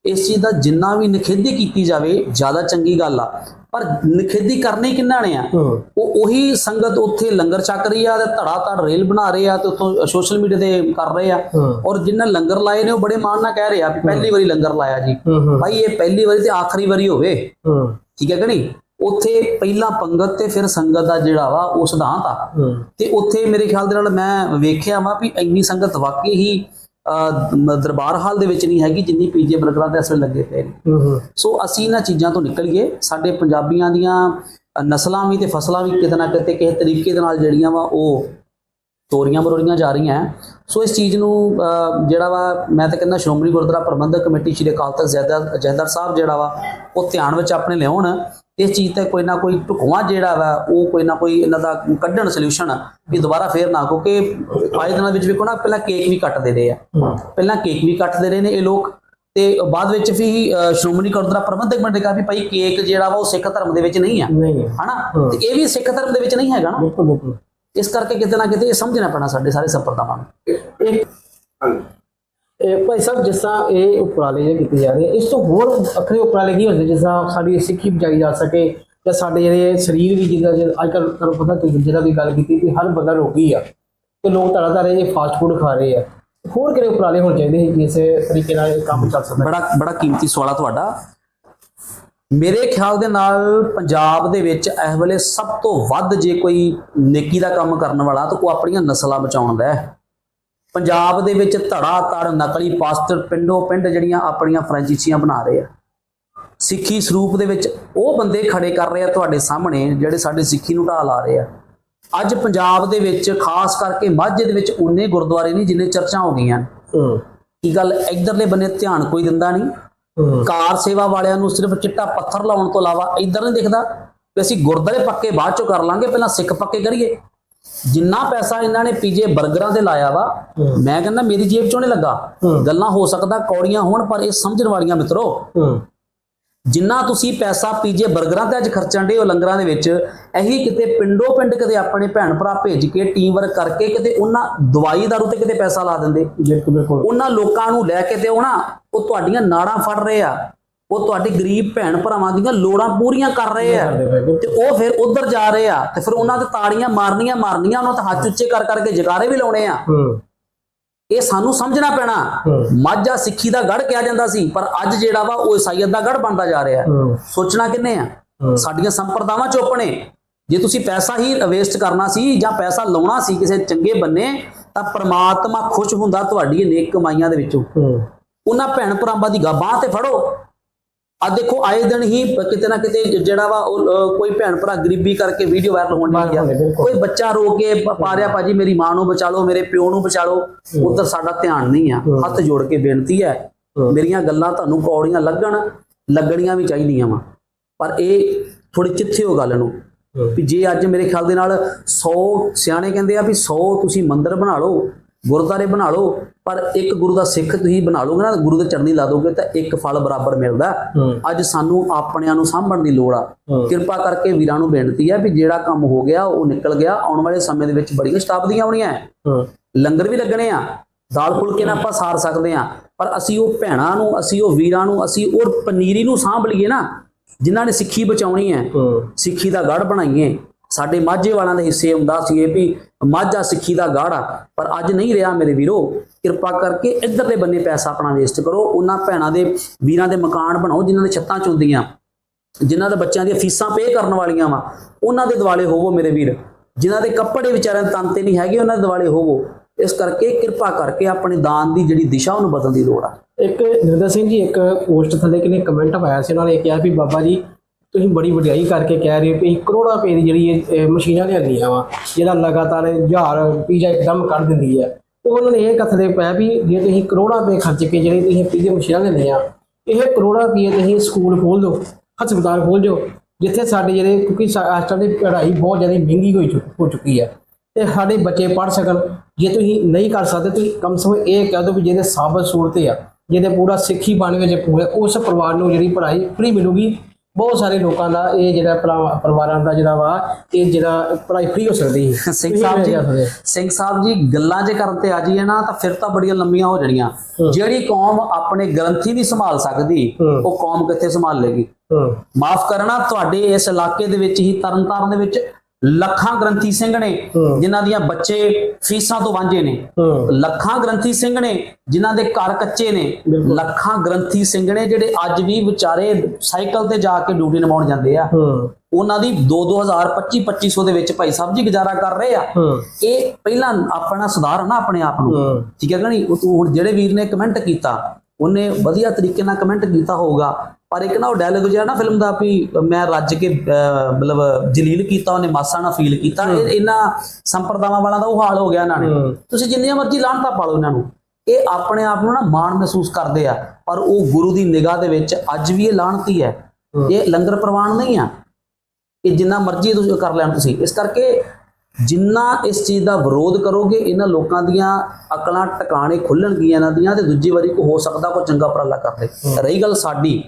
ਇਸ ਚੀਜ਼ ਦਾ ਜਿੰਨਾ ਵੀ ਨਿਖੇਧੀ ਕੀਤੀ ਜਾਵੇ ਜ਼ਿਆਦਾ ਚੰਗੀ ਗੱਲ ਆ। ਪਰ ਨਿਖੇਧੀ ਕਰਨੀ ਕਿੰਨਾ ਨੇ ਆ? ਉਹ ਉਹੀ ਸੰਗਤ ਉੱਥੇ ਲੰਗਰ ਚੱਕ ਰਹੀ ਆ ਤੇ ਧੜਾ ਧੜ ਰੇਲ ਬਣਾ ਰਹੇ ਆ ਤੇ ਉੱਥੋਂ ਸੋਸ਼ਲ ਮੀਡੀਆ ਤੇ ਕਰ ਰਹੇ ਆ। ਔਰ ਜਿਨ੍ਹਾਂ ਲੰਗਰ ਲਾਏ ਨੇ ਉਹ ਬੜੇ ਮਾਣ ਨਾਲ ਕਹਿ ਰਹੇ ਆ ਵੀ ਪਹਿਲੀ ਵਾਰੀ ਲੰਗਰ ਲਾਇਆ ਜੀ। ਭਾਈ ਇਹ ਪਹਿਲੀ ਵਾਰੀ ਤੇ ਆਖਰੀ ਵਾਰੀ ਹੋਵੇ। ਠੀਕ ਹੈ ਕਿ ਨਹੀਂ? ਉੱਥੇ ਪਹਿਲਾਂ ਪੰਗਤ ਤੇ ਫਿਰ ਸੰਗਤ ਦਾ ਜਿਹੜਾ ਵਾ ਉਹ ਸਿਧਾਂਤ ਆ। ਤੇ ਉੱਥੇ ਮੇਰੇ ਖਿਆਲ ਦੇ ਨਾਲ ਮੈਂ ਵੇਖਿਆ ਵਾ ਵੀ ਇੰਨੀ ਸੰਗਤ ਵਾਕਈ ਹੀ ਦਰਬਾਰ ਹਾਲ ਦੇ ਵਿੱਚ ਨਹੀਂ ਹੈਗੀ ਜਿੰਨੀ ਪੀਜੇ ਬਰਗਰਾਂ ਤੇ ਅਸਲ ਲੱਗੇ ਪਏ ਨੇ। ਸੋ ਅਸੀਂ ਇਹਨਾਂ ਚੀਜ਼ਾਂ ਤੋਂ ਨਿਕਲੀਏ। ਸਾਡੇ ਪੰਜਾਬੀਆਂ ਦੀਆਂ ਨਸਲਾਂ ਵੀ ਤੇ ਫਸਲਾਂ ਵੀ ਕਿਤੇ ਨਾ ਕਿਤੇ ਕਿਸੇ ਤਰੀਕੇ ਦੇ ਨਾਲ ਜਿਹੜੀਆਂ ਵਾ ਉਹ ਤੋਰੀਆਂ ਮਰੋੜੀਆਂ ਜਾ ਰਹੀਆਂ। ਸੋ ਇਸ ਚੀਜ਼ ਨੂੰ ਜਿਹੜਾ ਵਾ ਮੈਂ ਤਾਂ ਕਹਿੰਦਾ ਸ਼੍ਰੋਮਣੀ ਗੁਰਦੁਆਰਾ ਪ੍ਰਬੰਧਕ ਕਮੇਟੀ ਸ਼੍ਰੀ ਅਕਾਲ ਤਖਤ ਜੈਦਰ ਸਾਹਿਬ ਜਿਹੜਾ ਵਾ ਉਹ ਧਿਆਨ ਵਿੱਚ ਆਪਣੇ ਲਿਆਉਣ। ਇਸ ਚੀਜ਼ ਤੇ ਕੋਈ ਨਾ ਕੋਈ ਢੁਕਵਾਂ ਜਿਹੜਾ ਵਾ ਉਹ ਕੋਈ ਨਾ ਕੋਈ ਇਹਨਾਂ ਦਾ ਕੱਢਣ ਸੋਲੂਸ਼ਨ ਵੀ ਦੁਬਾਰਾ ਫੇਰ ਨਾ ਕਿਉਂਕਿ ਆਏ ਦਿਨਾਂ ਵਿੱਚ ਵੇਖੋ ਨਾ ਪਹਿਲਾਂ ਕੇਕ ਵੀ ਕੱਟਦੇ ਰਹੇ ਆ। ਪਹਿਲਾਂ ਕੇਕ ਵੀ ਕੱਟਦੇ ਰਹੇ ਨੇ ਇਹ ਲੋਕ ਤੇ ਬਾਅਦ ਵਿੱਚ ਵੀ ਸ਼੍ਰੋਮਣੀ ਗੁਰਦੁਆਰਾ ਪ੍ਰਬੰਧਕ ਕਮੇਟੀ ਕਹਾ ਵੀ ਭਾਈ ਕੇਕ ਜਿਹੜਾ ਵਾ ਉਹ ਸਿੱਖ ਧਰਮ ਦੇ ਵਿੱਚ ਨਹੀਂ ਆ। ਹਨਾ? ਤੇ ਇਹ ਵੀ ਸਿੱਖ ਧਰਮ ਦੇ ਵਿੱਚ ਨਹੀਂ ਹੈਗਾ ਨਾ। ਬਿਲਕੁਲ ਬਿਲਕੁਲ। ਇਸ ਕਰਕੇ ਕਿਤੇ ਨਾ ਕਿਤੇ ਇਹ ਸਮਝਣਾ ਪੈਣਾ ਸਾਡੇ ਸਾਰੇ ਸੰਪਰਦਾਵਾਂ ਨੂੰ। ਇਹ ਭਾਈ ਸਾਹਿਬ, ਜਿਸ ਤਰ੍ਹਾਂ ਇਹ ਉਪਰਾਲੇ ਜਿਹੜੇ ਕੀਤੇ ਜਾ ਰਹੇ ਇਸ ਤੋਂ ਹੋਰ ਅਖਰੇ ਉਪਰਾਲੇ ਕੀ ਹੁੰਦੇ, ਜਿਸ ਤਰ੍ਹਾਂ ਸਾਡੀ ਸਿੱਖੀ ਬਚਾਈ ਜਾ ਸਕੇ ਜਾਂ ਸਾਡੇ ਜਿਹੜੇ ਸਰੀਰ ਵੀ ਜਿਹਦਾ ਅੱਜ ਕੱਲ ਤੁਹਾਨੂੰ ਪਤਾ ਤੁਸੀਂ ਜਿਹੜਾ ਵੀ ਗੱਲ ਕੀਤੀ ਕਿ ਹਰ ਬੰਦਾ ਰੋਗੀ ਆ ਤੇ ਲੋਕ ਧੜਾ ਧੜੇ ਇਹ ਫਾਸਟ ਫੂਡ ਖਾ ਰਹੇ ਆ। ਹੋਰ ਕਿਹੜੇ ਉਪਰਾਲੇ ਹੋਣੇ ਚਾਹੀਦੇ ਸੀ ਜਿਸ ਤਰੀਕੇ ਨਾਲ ਇਹ ਕੰਮ ਚੱਲ ਸਕਦਾ? ਬੜਾ ਬੜਾ ਕੀਮਤੀ ਸਵਾਲ ਆ ਤੁਹਾਡਾ। ਮੇਰੇ ਖਿਆਲ ਦੇ ਨਾਲ ਪੰਜਾਬ ਦੇ ਵਿੱਚ ਇਸ ਵੇਲੇ ਸਭ ਤੋਂ ਵੱਧ ਜੇ ਕੋਈ ਨੇਕੀ ਦਾ ਕੰਮ ਕਰਨ ਵਾਲਾ ਤਾਂ ਉਹ ਆਪਣੀਆਂ ਨਸਲਾਂ ਬਚਾਉਣ ਦਾ ਹੈ। ਪੰਜਾਬ ਦੇ ਵਿੱਚ ਧੜਾ ਧੜ ਨਕਲੀ ਪਾਸਟਰ ਪਿੰਡੋਂ ਪਿੰਡ ਜਿਹੜੀਆਂ ਆਪਣੀਆਂ ਫਰੈਂਚਾਈਜ਼ੀਆਂ ਬਣਾ ਰਹੇ ਆ। ਸਿੱਖੀ ਸਰੂਪ ਦੇ ਵਿੱਚ ਉਹ ਬੰਦੇ ਖੜੇ ਕਰ ਰਹੇ ਆ ਤੁਹਾਡੇ ਸਾਹਮਣੇ ਜਿਹੜੇ ਸਾਡੇ ਸਿੱਖੀ ਨੂੰ ਢਾਹ ਲਾ ਰਹੇ ਆ। ਅੱਜ ਪੰਜਾਬ ਦੇ ਵਿੱਚ ਖਾਸ ਕਰਕੇ ਮਾਝੇ ਦੇ ਵਿੱਚ ਉਨੇ ਗੁਰਦੁਆਰੇ ਨਹੀਂ ਜਿੰਨੇ ਚਰਚਾਂ ਹੋ ਗਈਆਂ। ਹੂੰ। ਕੀ ਗੱਲ ਇਧਰਲੇ ਬੰਨੇ ਧਿਆਨ ਕੋਈ ਦਿੰਦਾ ਨਹੀਂ? ਕਾਰ ਸੇਵਾ ਵਾਲਿਆਂ ਨੂੰ ਸਿਰਫ ਚਿੱਟਾ ਪੱਥਰ ਲਾਉਣ ਤੋਂ ਇਲਾਵਾ ਇਧਰ ਨਹੀਂ ਦਿਖਦਾ। ਕਿ ਅਸੀਂ ਗੁਰਦੁਆਰੇ ਪੱਕੇ ਬਾਅਦ ਚੋਂ ਕਰ ਲਾਂਗੇ ਪਹਿਲਾਂ ਸਿੱਖ ਪੱਕੇ ਕਰੀਏ। ਜਿੰਨਾ ਪੈਸਾ ਇਹਨਾਂ ਨੇ ਪੀਜੇ 버ਗਰਾਂ ਤੇ ਲਾਇਆ ਵਾ ਮੈਂ ਕਹਿੰਦਾ ਮੇਰੀ ਜੇਬ ਚੋਂ ਨਹੀਂ ਲੱਗਾ। ਗੱਲਾਂ ਹੋ ਸਕਦਾ ਕੌੜੀਆਂ ਹੋਣ ਪਰ ਇਹ ਸਮਝਣ ਵਾਲੀਆਂ ਮਿੱਤਰੋ। ਜਿੰਨਾ ਤੁਸੀਂ ਪੈਸਾ ਪੀਜੇ 버ਗਰਾਂ ਤੇ ਅੱਜ ਖਰਚਣ ਦੇ ਹੋ ਲੰਗਰਾਂ ਦੇ ਵਿੱਚ ਇਹੀ ਕਿਤੇ ਪਿੰਡੋ ਪਿੰਡ ਕਿਤੇ ਆਪਣੇ ਭੈਣ ਭਰਾ ਭੇਜ ਕੇ ਟੀਮ ਵਰਕ ਕਰਕੇ ਕਿਤੇ ਉਹਨਾਂ ਦਵਾਈ ਦਾਰੂ ਤੇ ਕਿਤੇ ਪੈਸਾ ਲਾ ਦਿੰਦੇ। ਉਹਨਾਂ ਲੋਕਾਂ ਨੂੰ ਲੈ ਕੇ ਤੇ ਉਹ ਨਾ ਉਹ ਤੁਹਾਡੀਆਂ ਨਾੜਾਂ ਫੜ ਰਹੇ ਆ। ਉਹ ਤੁਹਾਡੀ ਗਰੀਬ ਭੈਣ ਭਰਾਵਾਂ ਦੀਆਂ ਲੋੜਾਂ ਪੂਰੀਆਂ ਕਰ ਰਹੇ ਆ। ਤੇ ਉਹ ਫਿਰ ਉਧਰ ਜਾ ਰਹੇ ਆ ਤੇ ਫਿਰ ਉਹਨਾਂ ਤੇ ਤਾੜੀਆਂ ਮਾਰਨੀਆਂ ਮਾਰਨੀਆਂ ਉਹਨਾਂ ਤੇ ਹੱਥ ਉੱਚੇ ਕਰ ਕਰਕੇ ਜਗਾਰੇ ਵੀ ਲਾਉਣੇ ਆ। ਇਹ ਸਾਨੂੰ ਸਮਝਣਾ ਪੈਣਾ। ਮਾਝਾ ਸਿੱਖੀ ਦਾ ਗੜ ਕਿਹਾ ਜਾਂਦਾ ਸੀ ਪਰ ਅੱਜ ਜਿਹੜਾ ਵਾ ਉਹ ਈਸਾਈਅਤ ਦਾ ਗੜ ਬਣਦਾ ਜਾ ਰਿਹਾ। ਸੋਚਣਾ ਕਿੰਨੇ ਆ। ਸਾਡੀਆਂ ਸੰਪਰਦਾਵਾਂ ਚੁੱਪ ਨੇ। ਜੇ ਤੁਸੀਂ ਪੈਸਾ ਹੀ ਵੇਸਟ ਕਰਨਾ ਸੀ ਜਾਂ ਪੈਸਾ ਲਾਉਣਾ ਸੀ ਕਿਸੇ ਚੰਗੇ ਬੰਨੇ ਤਾਂ ਪ੍ਰਮਾਤਮਾ ਖੁਸ਼ ਹੁੰਦਾ ਤੁਹਾਡੀ ਨੇਕ ਕਮਾਈਆਂ ਦੇ ਵਿੱਚੋਂ। ਉਹਨਾਂ ਭੈਣ ਭਰਾਵਾਂ ਦੀ ਗਾਬਾਂ ਤੇ ਫੜੋ। ਆ ਦੇਖੋ ਆਏ ਦਿਨ ਹੀ ਕਿਤੇ ਨਾ ਕਿਤੇ ਜਿਹੜਾ ਵਾ ਉਹ ਕੋਈ ਭੈਣ ਭਰਾ ਗਰੀਬੀ ਕਰਕੇ ਵੀਡੀਓ ਵਾਇਰਲ ਹੋਣ ਲੱਗੀ ਹੋਣੇ, ਆ ਬਿਲਕੁਲ। ਕੋਈ ਬੱਚਾ ਰੋ ਕੇ ਪ- ਰਿਹਾ ਭਾਜੀ ਮੇਰੀ ਮਾਂ ਨੂੰ ਬਚਾ ਲਓ ਮੇਰੇ ਪਿਓ ਨੂੰ ਬਚਾ ਲਓ ਉਧਰ ਸਾਡਾ ਧਿਆਨ ਨਹੀਂ ਆ ਹੂੰ। ਹੱਥ ਜੋੜ ਕੇ ਬੇਨਤੀ ਹੈ ਹੂੰ। ਮੇਰੀਆਂ ਗੱਲਾਂ ਤੁਹਾਨੂੰ ਕੌੜੀਆਂ ਲੱਗਣ ਲੱਗਣੀਆਂ ਵੀ ਚਾਹੀਦੀਆਂ ਵਾ ਪਰ ਇਹ ਥੋੜੀ ਚਿੱਥਿਓ ਗੱਲ ਨੂੰ ਹੂੰ। ਵੀ ਜੇ ਅੱਜ ਮੇਰੇ ਖਿਆਲ ਦੇ ਨਾਲ 100 ਸਿਆਣੇ ਕਹਿੰਦੇ ਆ ਵੀ 100 ਤੁਸੀਂ ਮੰਦਿਰ ਬਣਾ ਲਓ ਗੁਰਦਾਰੇ ਬਣਾ ਲਓ ਪਰ ਇੱਕ ਗੁਰੂ ਦਾ ਸਿੱਖ ਤੁਸੀਂ ਬਣਾ ਲਓਗੇ ਨਾ ਗੁਰੂ ਦੇ ਚਰਨੀ ਲਾ ਦੋਗੇ ਤਾਂ ਇੱਕ ਫਲ ਬਰਾਬਰ ਮਿਲਦਾ। ਅੱਜ ਸਾਨੂੰ ਆਪਣਿਆਂ ਨੂੰ ਸਾਂਭਣ ਦੀ ਲੋੜ ਆ। ਕਿਰਪਾ ਕਰਕੇ ਵੀਰਾਂ ਨੂੰ ਬੇਨਤੀ ਹੈ ਵੀ ਜਿਹੜਾ ਕੰਮ ਹੋ ਗਿਆ ਉਹ ਨਿਕਲ ਗਿਆ। ਆਉਣ ਵਾਲੇ ਸਮੇਂ ਦੇ ਵਿੱਚ ਬੜੀਆਂ ਸ਼ਤਾਬਦੀਆਂ ਆਉਣੀਆਂ। ਲੰਗਰ ਵੀ ਲੱਗਣੇ ਆ। ਦਾਲ ਫੁਲਕੇ ਨਾਲ ਆਪਾਂ ਸਾਰ ਸਕਦੇ ਆ। ਪਰ ਅਸੀਂ ਉਹ ਭੈਣਾਂ ਨੂੰ ਅਸੀਂ ਉਹ ਵੀਰਾਂ ਨੂੰ ਅਸੀਂ ਉਹ ਪਨੀਰੀ ਨੂੰ ਸਾਂਭ ਲਈਏ ਨਾ ਜਿਨ੍ਹਾਂ ਨੇ ਸਿੱਖੀ ਬਚਾਉਣੀ ਹੂੰ। ਸਿੱਖੀ ਦਾ ਗੜ ਬਣਾਈਏ। ਸਾਡੇ ਮਾਝੇ ਵਾਲਿਆਂ ਦੇ ਹਿੱਸੇ ਹੁੰਦਾ ਸੀ ਇਹ ਵੀ ਮਾਝਾ ਸਿੱਖੀ ਦਾ ਗਾੜਾ, ਪਰ ਅੱਜ ਨਹੀਂ ਰਿਹਾ ਮੇਰੇ ਵੀਰੋ। ਕਿਰਪਾ ਕਰਕੇ ਇੱਧਰਲੇ ਬੰਨੇ ਪੈਸਾ ਆਪਣਾ ਵੇਸਟ ਕਰੋ। ਉਹਨਾਂ ਭੈਣਾਂ ਦੇ ਵੀਰਾਂ ਦੇ ਮਕਾਨ ਬਣਾਓ, ਜਿਨ੍ਹਾਂ ਦੇ ਛੱਤਾਂ ਚੁੰਦੀਆਂ, ਜਿਨ੍ਹਾਂ ਦੇ ਬੱਚਿਆਂ ਦੀਆਂ ਫੀਸਾਂ ਪੇ ਕਰਨ ਵਾਲੀਆਂ ਵਾ। ਉਹਨਾਂ ਦੇ ਦਿਵਾਲੇ ਹੋਵੋ ਮੇਰੇ ਵੀਰ। ਜਿਨ੍ਹਾਂ ਦੇ ਕੱਪੜੇ ਵਿਚਾਰਿਆਂ ਦੇ ਤਨ ਤੇ ਨਹੀਂ ਹੈਗੇ, ਉਹਨਾਂ ਦੇ ਦਿਵਾਲੇ ਹੋਵੋ। ਇਸ ਕਰਕੇ ਕਿਰਪਾ ਕਰਕੇ ਆਪਣੇ ਦਾਨ ਦੀ ਜਿਹੜੀ ਦਿਸ਼ਾ, ਉਹਨੂੰ ਬਦਲਣ ਦੀ ਲੋੜ ਆ। ਇੱਕ ਨਿਰਦਾ ਸਿੰਘ ਜੀ, ਇੱਕ ਪੋਸਟ ਥੱਲੇ ਕਿਨੇ ਕਮੈਂਟ ਪਾਇਆ ਸੀ, ਉਹਨਾਂ ਨੇ ਕਿਹਾ ਵੀ ਬਾਬਾ ਜੀ ਤੁਸੀਂ ਬੜੀ ਵਡਿਆਈ ਕਰਕੇ ਕਹਿ ਰਹੇ ਹੋ ਕਿ ਕਰੋੜਾਂ ਰੁਪਏ ਦੀ ਜਿਹੜੀ ਇਹ ਇਹ ਮਸ਼ੀਨਾਂ ਲਿਆਂਦੀਆਂ ਵਾ ਜਿਹੜਾ ਲਗਾਤਾਰ ਹਜ਼ਾਰ ਪੀਜ਼ਾ ਇੱਕਦਮ ਕੱਢ ਦਿੰਦੀ ਹੈ। ਉਹ ਉਹਨਾਂ ਨੇ ਇਹ ਕਥਦੇ ਪਾਇਆ ਵੀ ਜੇ ਤੁਸੀਂ ਕਰੋੜਾਂ ਰੁਪਏ ਖਰਚ ਕੇ ਜਿਹੜੀ ਤੁਸੀਂ ਪੀਜ਼ਾ ਮਸ਼ੀਨਾਂ ਲੈਂਦੀਆਂ ਇਹ ਕਰੋੜਾਂ ਰੁਪਏ ਤੁਸੀਂ ਸਕੂਲ ਖੋਲ ਦਿਓ, ਹਸਪਤਾਲ ਖੋਲ ਦਿਓ, ਜਿੱਥੇ ਸਾਡੇ ਜਿਹੜੇ ਕਿਉਂਕਿ ਸਾ- ਅੱਜ ਕੱਲ੍ਹ ਦੀ ਪੜ੍ਹਾਈ ਬਹੁਤ ਜ਼ਿਆਦਾ ਮਹਿੰਗੀ ਹੋਈ ਚੁੱਕ- ਹੋ ਚੁੱਕੀ ਹੈ। ਤੇ ਸਾਡੇ ਬੱਚੇ ਪੜ੍ਹ ਸਕਣ, ਜੇ ਤੁਸੀਂ ਨਹੀਂ ਕਰ ਸਕਦੇ, ਤੁਸੀਂ ਕਮ ਸੇ ਕਮ ਇਹ ਕਹਿ ਦਿਓ ਵੀ ਜਿਹਦੇ ਸਾਬਤ ਸੂਰਤ ਆ, ਜਿਹਦੇ ਪੂਰਾ ਸਿੱਖੀ ਬਾਣੀ ਵਿੱਚ ਪੂਰੇ, ਉਸ ਪਰਿਵਾਰ ਨੂੰ ਜਿਹੜੀ ਪੜ੍ਹਾਈ ਫ੍ਰੀ ਮਿਲੂਗੀ ਬਹੁਤ ਸਾਰੇ ਲੋਕਾਂ ਦਾ ਇਹ ਜਿਹੜਾ ਪਰਿਵਾਰਾਂ ਦਾ ਜਿਹੜਾ ਵਾ ਇਹ ਜਿਹੜਾ ਪੜ੍ਹਾਈ ਫ੍ਰੀ ਹੋ ਸਕਦੀ ਹੈ ਸਿੰਘ ਸਾਹਿਬ ਜੀ। ਸਿੰਘ ਸਾਹਿਬ ਜੀ ਗੱਲਾਂ ਜੇ ਕਰਨ ਤੇ ਆ ਜਾਈਏ ਨਾ ਤਾਂ ਫਿਰ ਤਾਂ ਬੜੀਆਂ ਲੰਮੀਆਂ ਹੋ ਜਾਣੀਆਂ। ਜਿਹੜੀ ਕੌਮ ਆਪਣੇ ਗ੍ਰੰਥੀ ਨਹੀਂ ਸੰਭਾਲ ਸਕਦੀ। ਉਹ ਕੌਮ ਕਿੱਥੇ ਸੰਭਾਲ ਲੇਗੀ ਮਾਫ ਕਰਨਾ ਤੁਹਾਡੇ ਇਸ ਇਲਾਕੇ ਦੇ ਵਿੱਚ ਹੀ ਤਰਨਤਾਰਨ ਦੇ ਵਿੱਚ ਲੱਖਾਂ ਗ੍ਰੰਥੀ ਸਿੰਘ ਨੇ। ਜਿਨ੍ਹਾਂ ਦੀਆਂ ਬੱਚੇ ਫੀਸਾਂ ਤੋਂ ਵਾਂਝੇ ਨੇ। ਲੱਖਾਂ ਗ੍ਰੰਥੀ ਸਿੰਘ ਨੇ ਜਿਨ੍ਹਾਂ ਦੇ ਘਰ ਕੱਚੇ ਨੇ। ਲੱਖਾਂ ਗ੍ਰੰਥੀ ਸਿੰਘ ਨੇ ਜਿਹੜੇ ਅੱਜ ਵੀ ਵਿਚਾਰੇ ਸਾਈਕਲ ਤੇ ਜਾ ਕੇ ਡਿਊਟੀ ਨਿਭਾਉਣ ਜਾਂਦੇ ਆ ਉਹਨਾਂ ਦੀ 2-2000 25-2500 ਦੇ ਵਿੱਚ ਭਾਈ ਸਾਹਿਬ ਜੀ ਗੁਜ਼ਾਰਾ ਕਰ ਰਹੇ ਆ। ਇਹ ਪਹਿਲਾਂ ਆਪਣਾ ਸੁਧਾਰ ਨਾ ਆਪਣੇ ਆਪ ਨੂੰ। ਠੀਕ ਹੈ ਕਿ ਨਹੀਂ? ਹੁਣ ਜਿਹੜੇ ਵੀਰ ਨੇ ਕਮੈਂਟ ਕੀਤਾ ਉਹਨੇ ਵਧੀਆ ਤਰੀਕੇ ਨਾਲ ਕਮੈਂਟ ਕੀਤਾ ਹੋਊਗਾ। ਪਰ ਇੱਕ ਨਾ ਉਹ ਡਾਇਲੌਗ ਜਿਹੜਾ ਨਾ ਫਿਲਮ ਦਾ ਵੀ ਮੈਂ ਰੱਜ ਕੇ ਮਤਲਬ ਜਲੀਲ ਕੀਤਾ ਉਹਨੇ ਮਾਸਾ ਨਾ ਫੀਲ ਕੀਤਾ। ਇਹ ਇਹਨਾਂ ਸੰਪਰਦਾਵਾਂ ਵਾਲਾ ਦਾ ਉਹ ਹਾਲ ਹੋ ਗਿਆ ਇਹਨਾਂ ਨੇ। ਤੁਸੀਂ ਜਿੰਨੀਆਂ ਮਰਜ਼ੀ ਲਾਹਣਤਾ ਪਾਲੋ ਇਹਨਾਂ ਨੂੰ। ਇਹ ਆਪਣੇ ਆਪ ਨੂੰ ਨਾ ਮਾਣ ਮਹਿਸੂਸ ਕਰਦੇ ਆ। ਪਰ ਉਹ ਗੁਰੂ ਦੀ ਨਿਗਾਹ ਦੇ ਵਿੱਚ ਅੱਜ ਵੀ ਇਹ ਲਾਹਣਤੀ ਹੈ। ਇਹ ਲੰਗਰ ਪ੍ਰਵਾਨ ਨਹੀਂ ਆ। ਇਹ ਜਿੰਨਾ ਮਰਜ਼ੀ ਤੁਸੀਂ ਕਰ ਲੈਣ ਤੁਸੀਂ। ਇਸ ਕਰਕੇ ਜਿੰਨਾ ਇਸ ਚੀਜ਼ ਦਾ ਵਿਰੋਧ ਕਰੋਗੇ ਇਹਨਾਂ ਲੋਕਾਂ ਦੀਆਂ ਅਕਲਾਂ ਟਿਕਾਣੇ ਖੁੱਲਣਗੀਆਂ ਇਹਨਾਂ ਦੀਆਂ ਤੇ ਦੂਜੀ ਵਾਰੀ ਕੋ ਹੋ ਸਕਦਾ ਕੋਈ ਚੰਗਾ ਉਪਰਾਲਾ ਕਰਦੇ ਰਹੀ ਗੱਲ ਸਾਡੀ।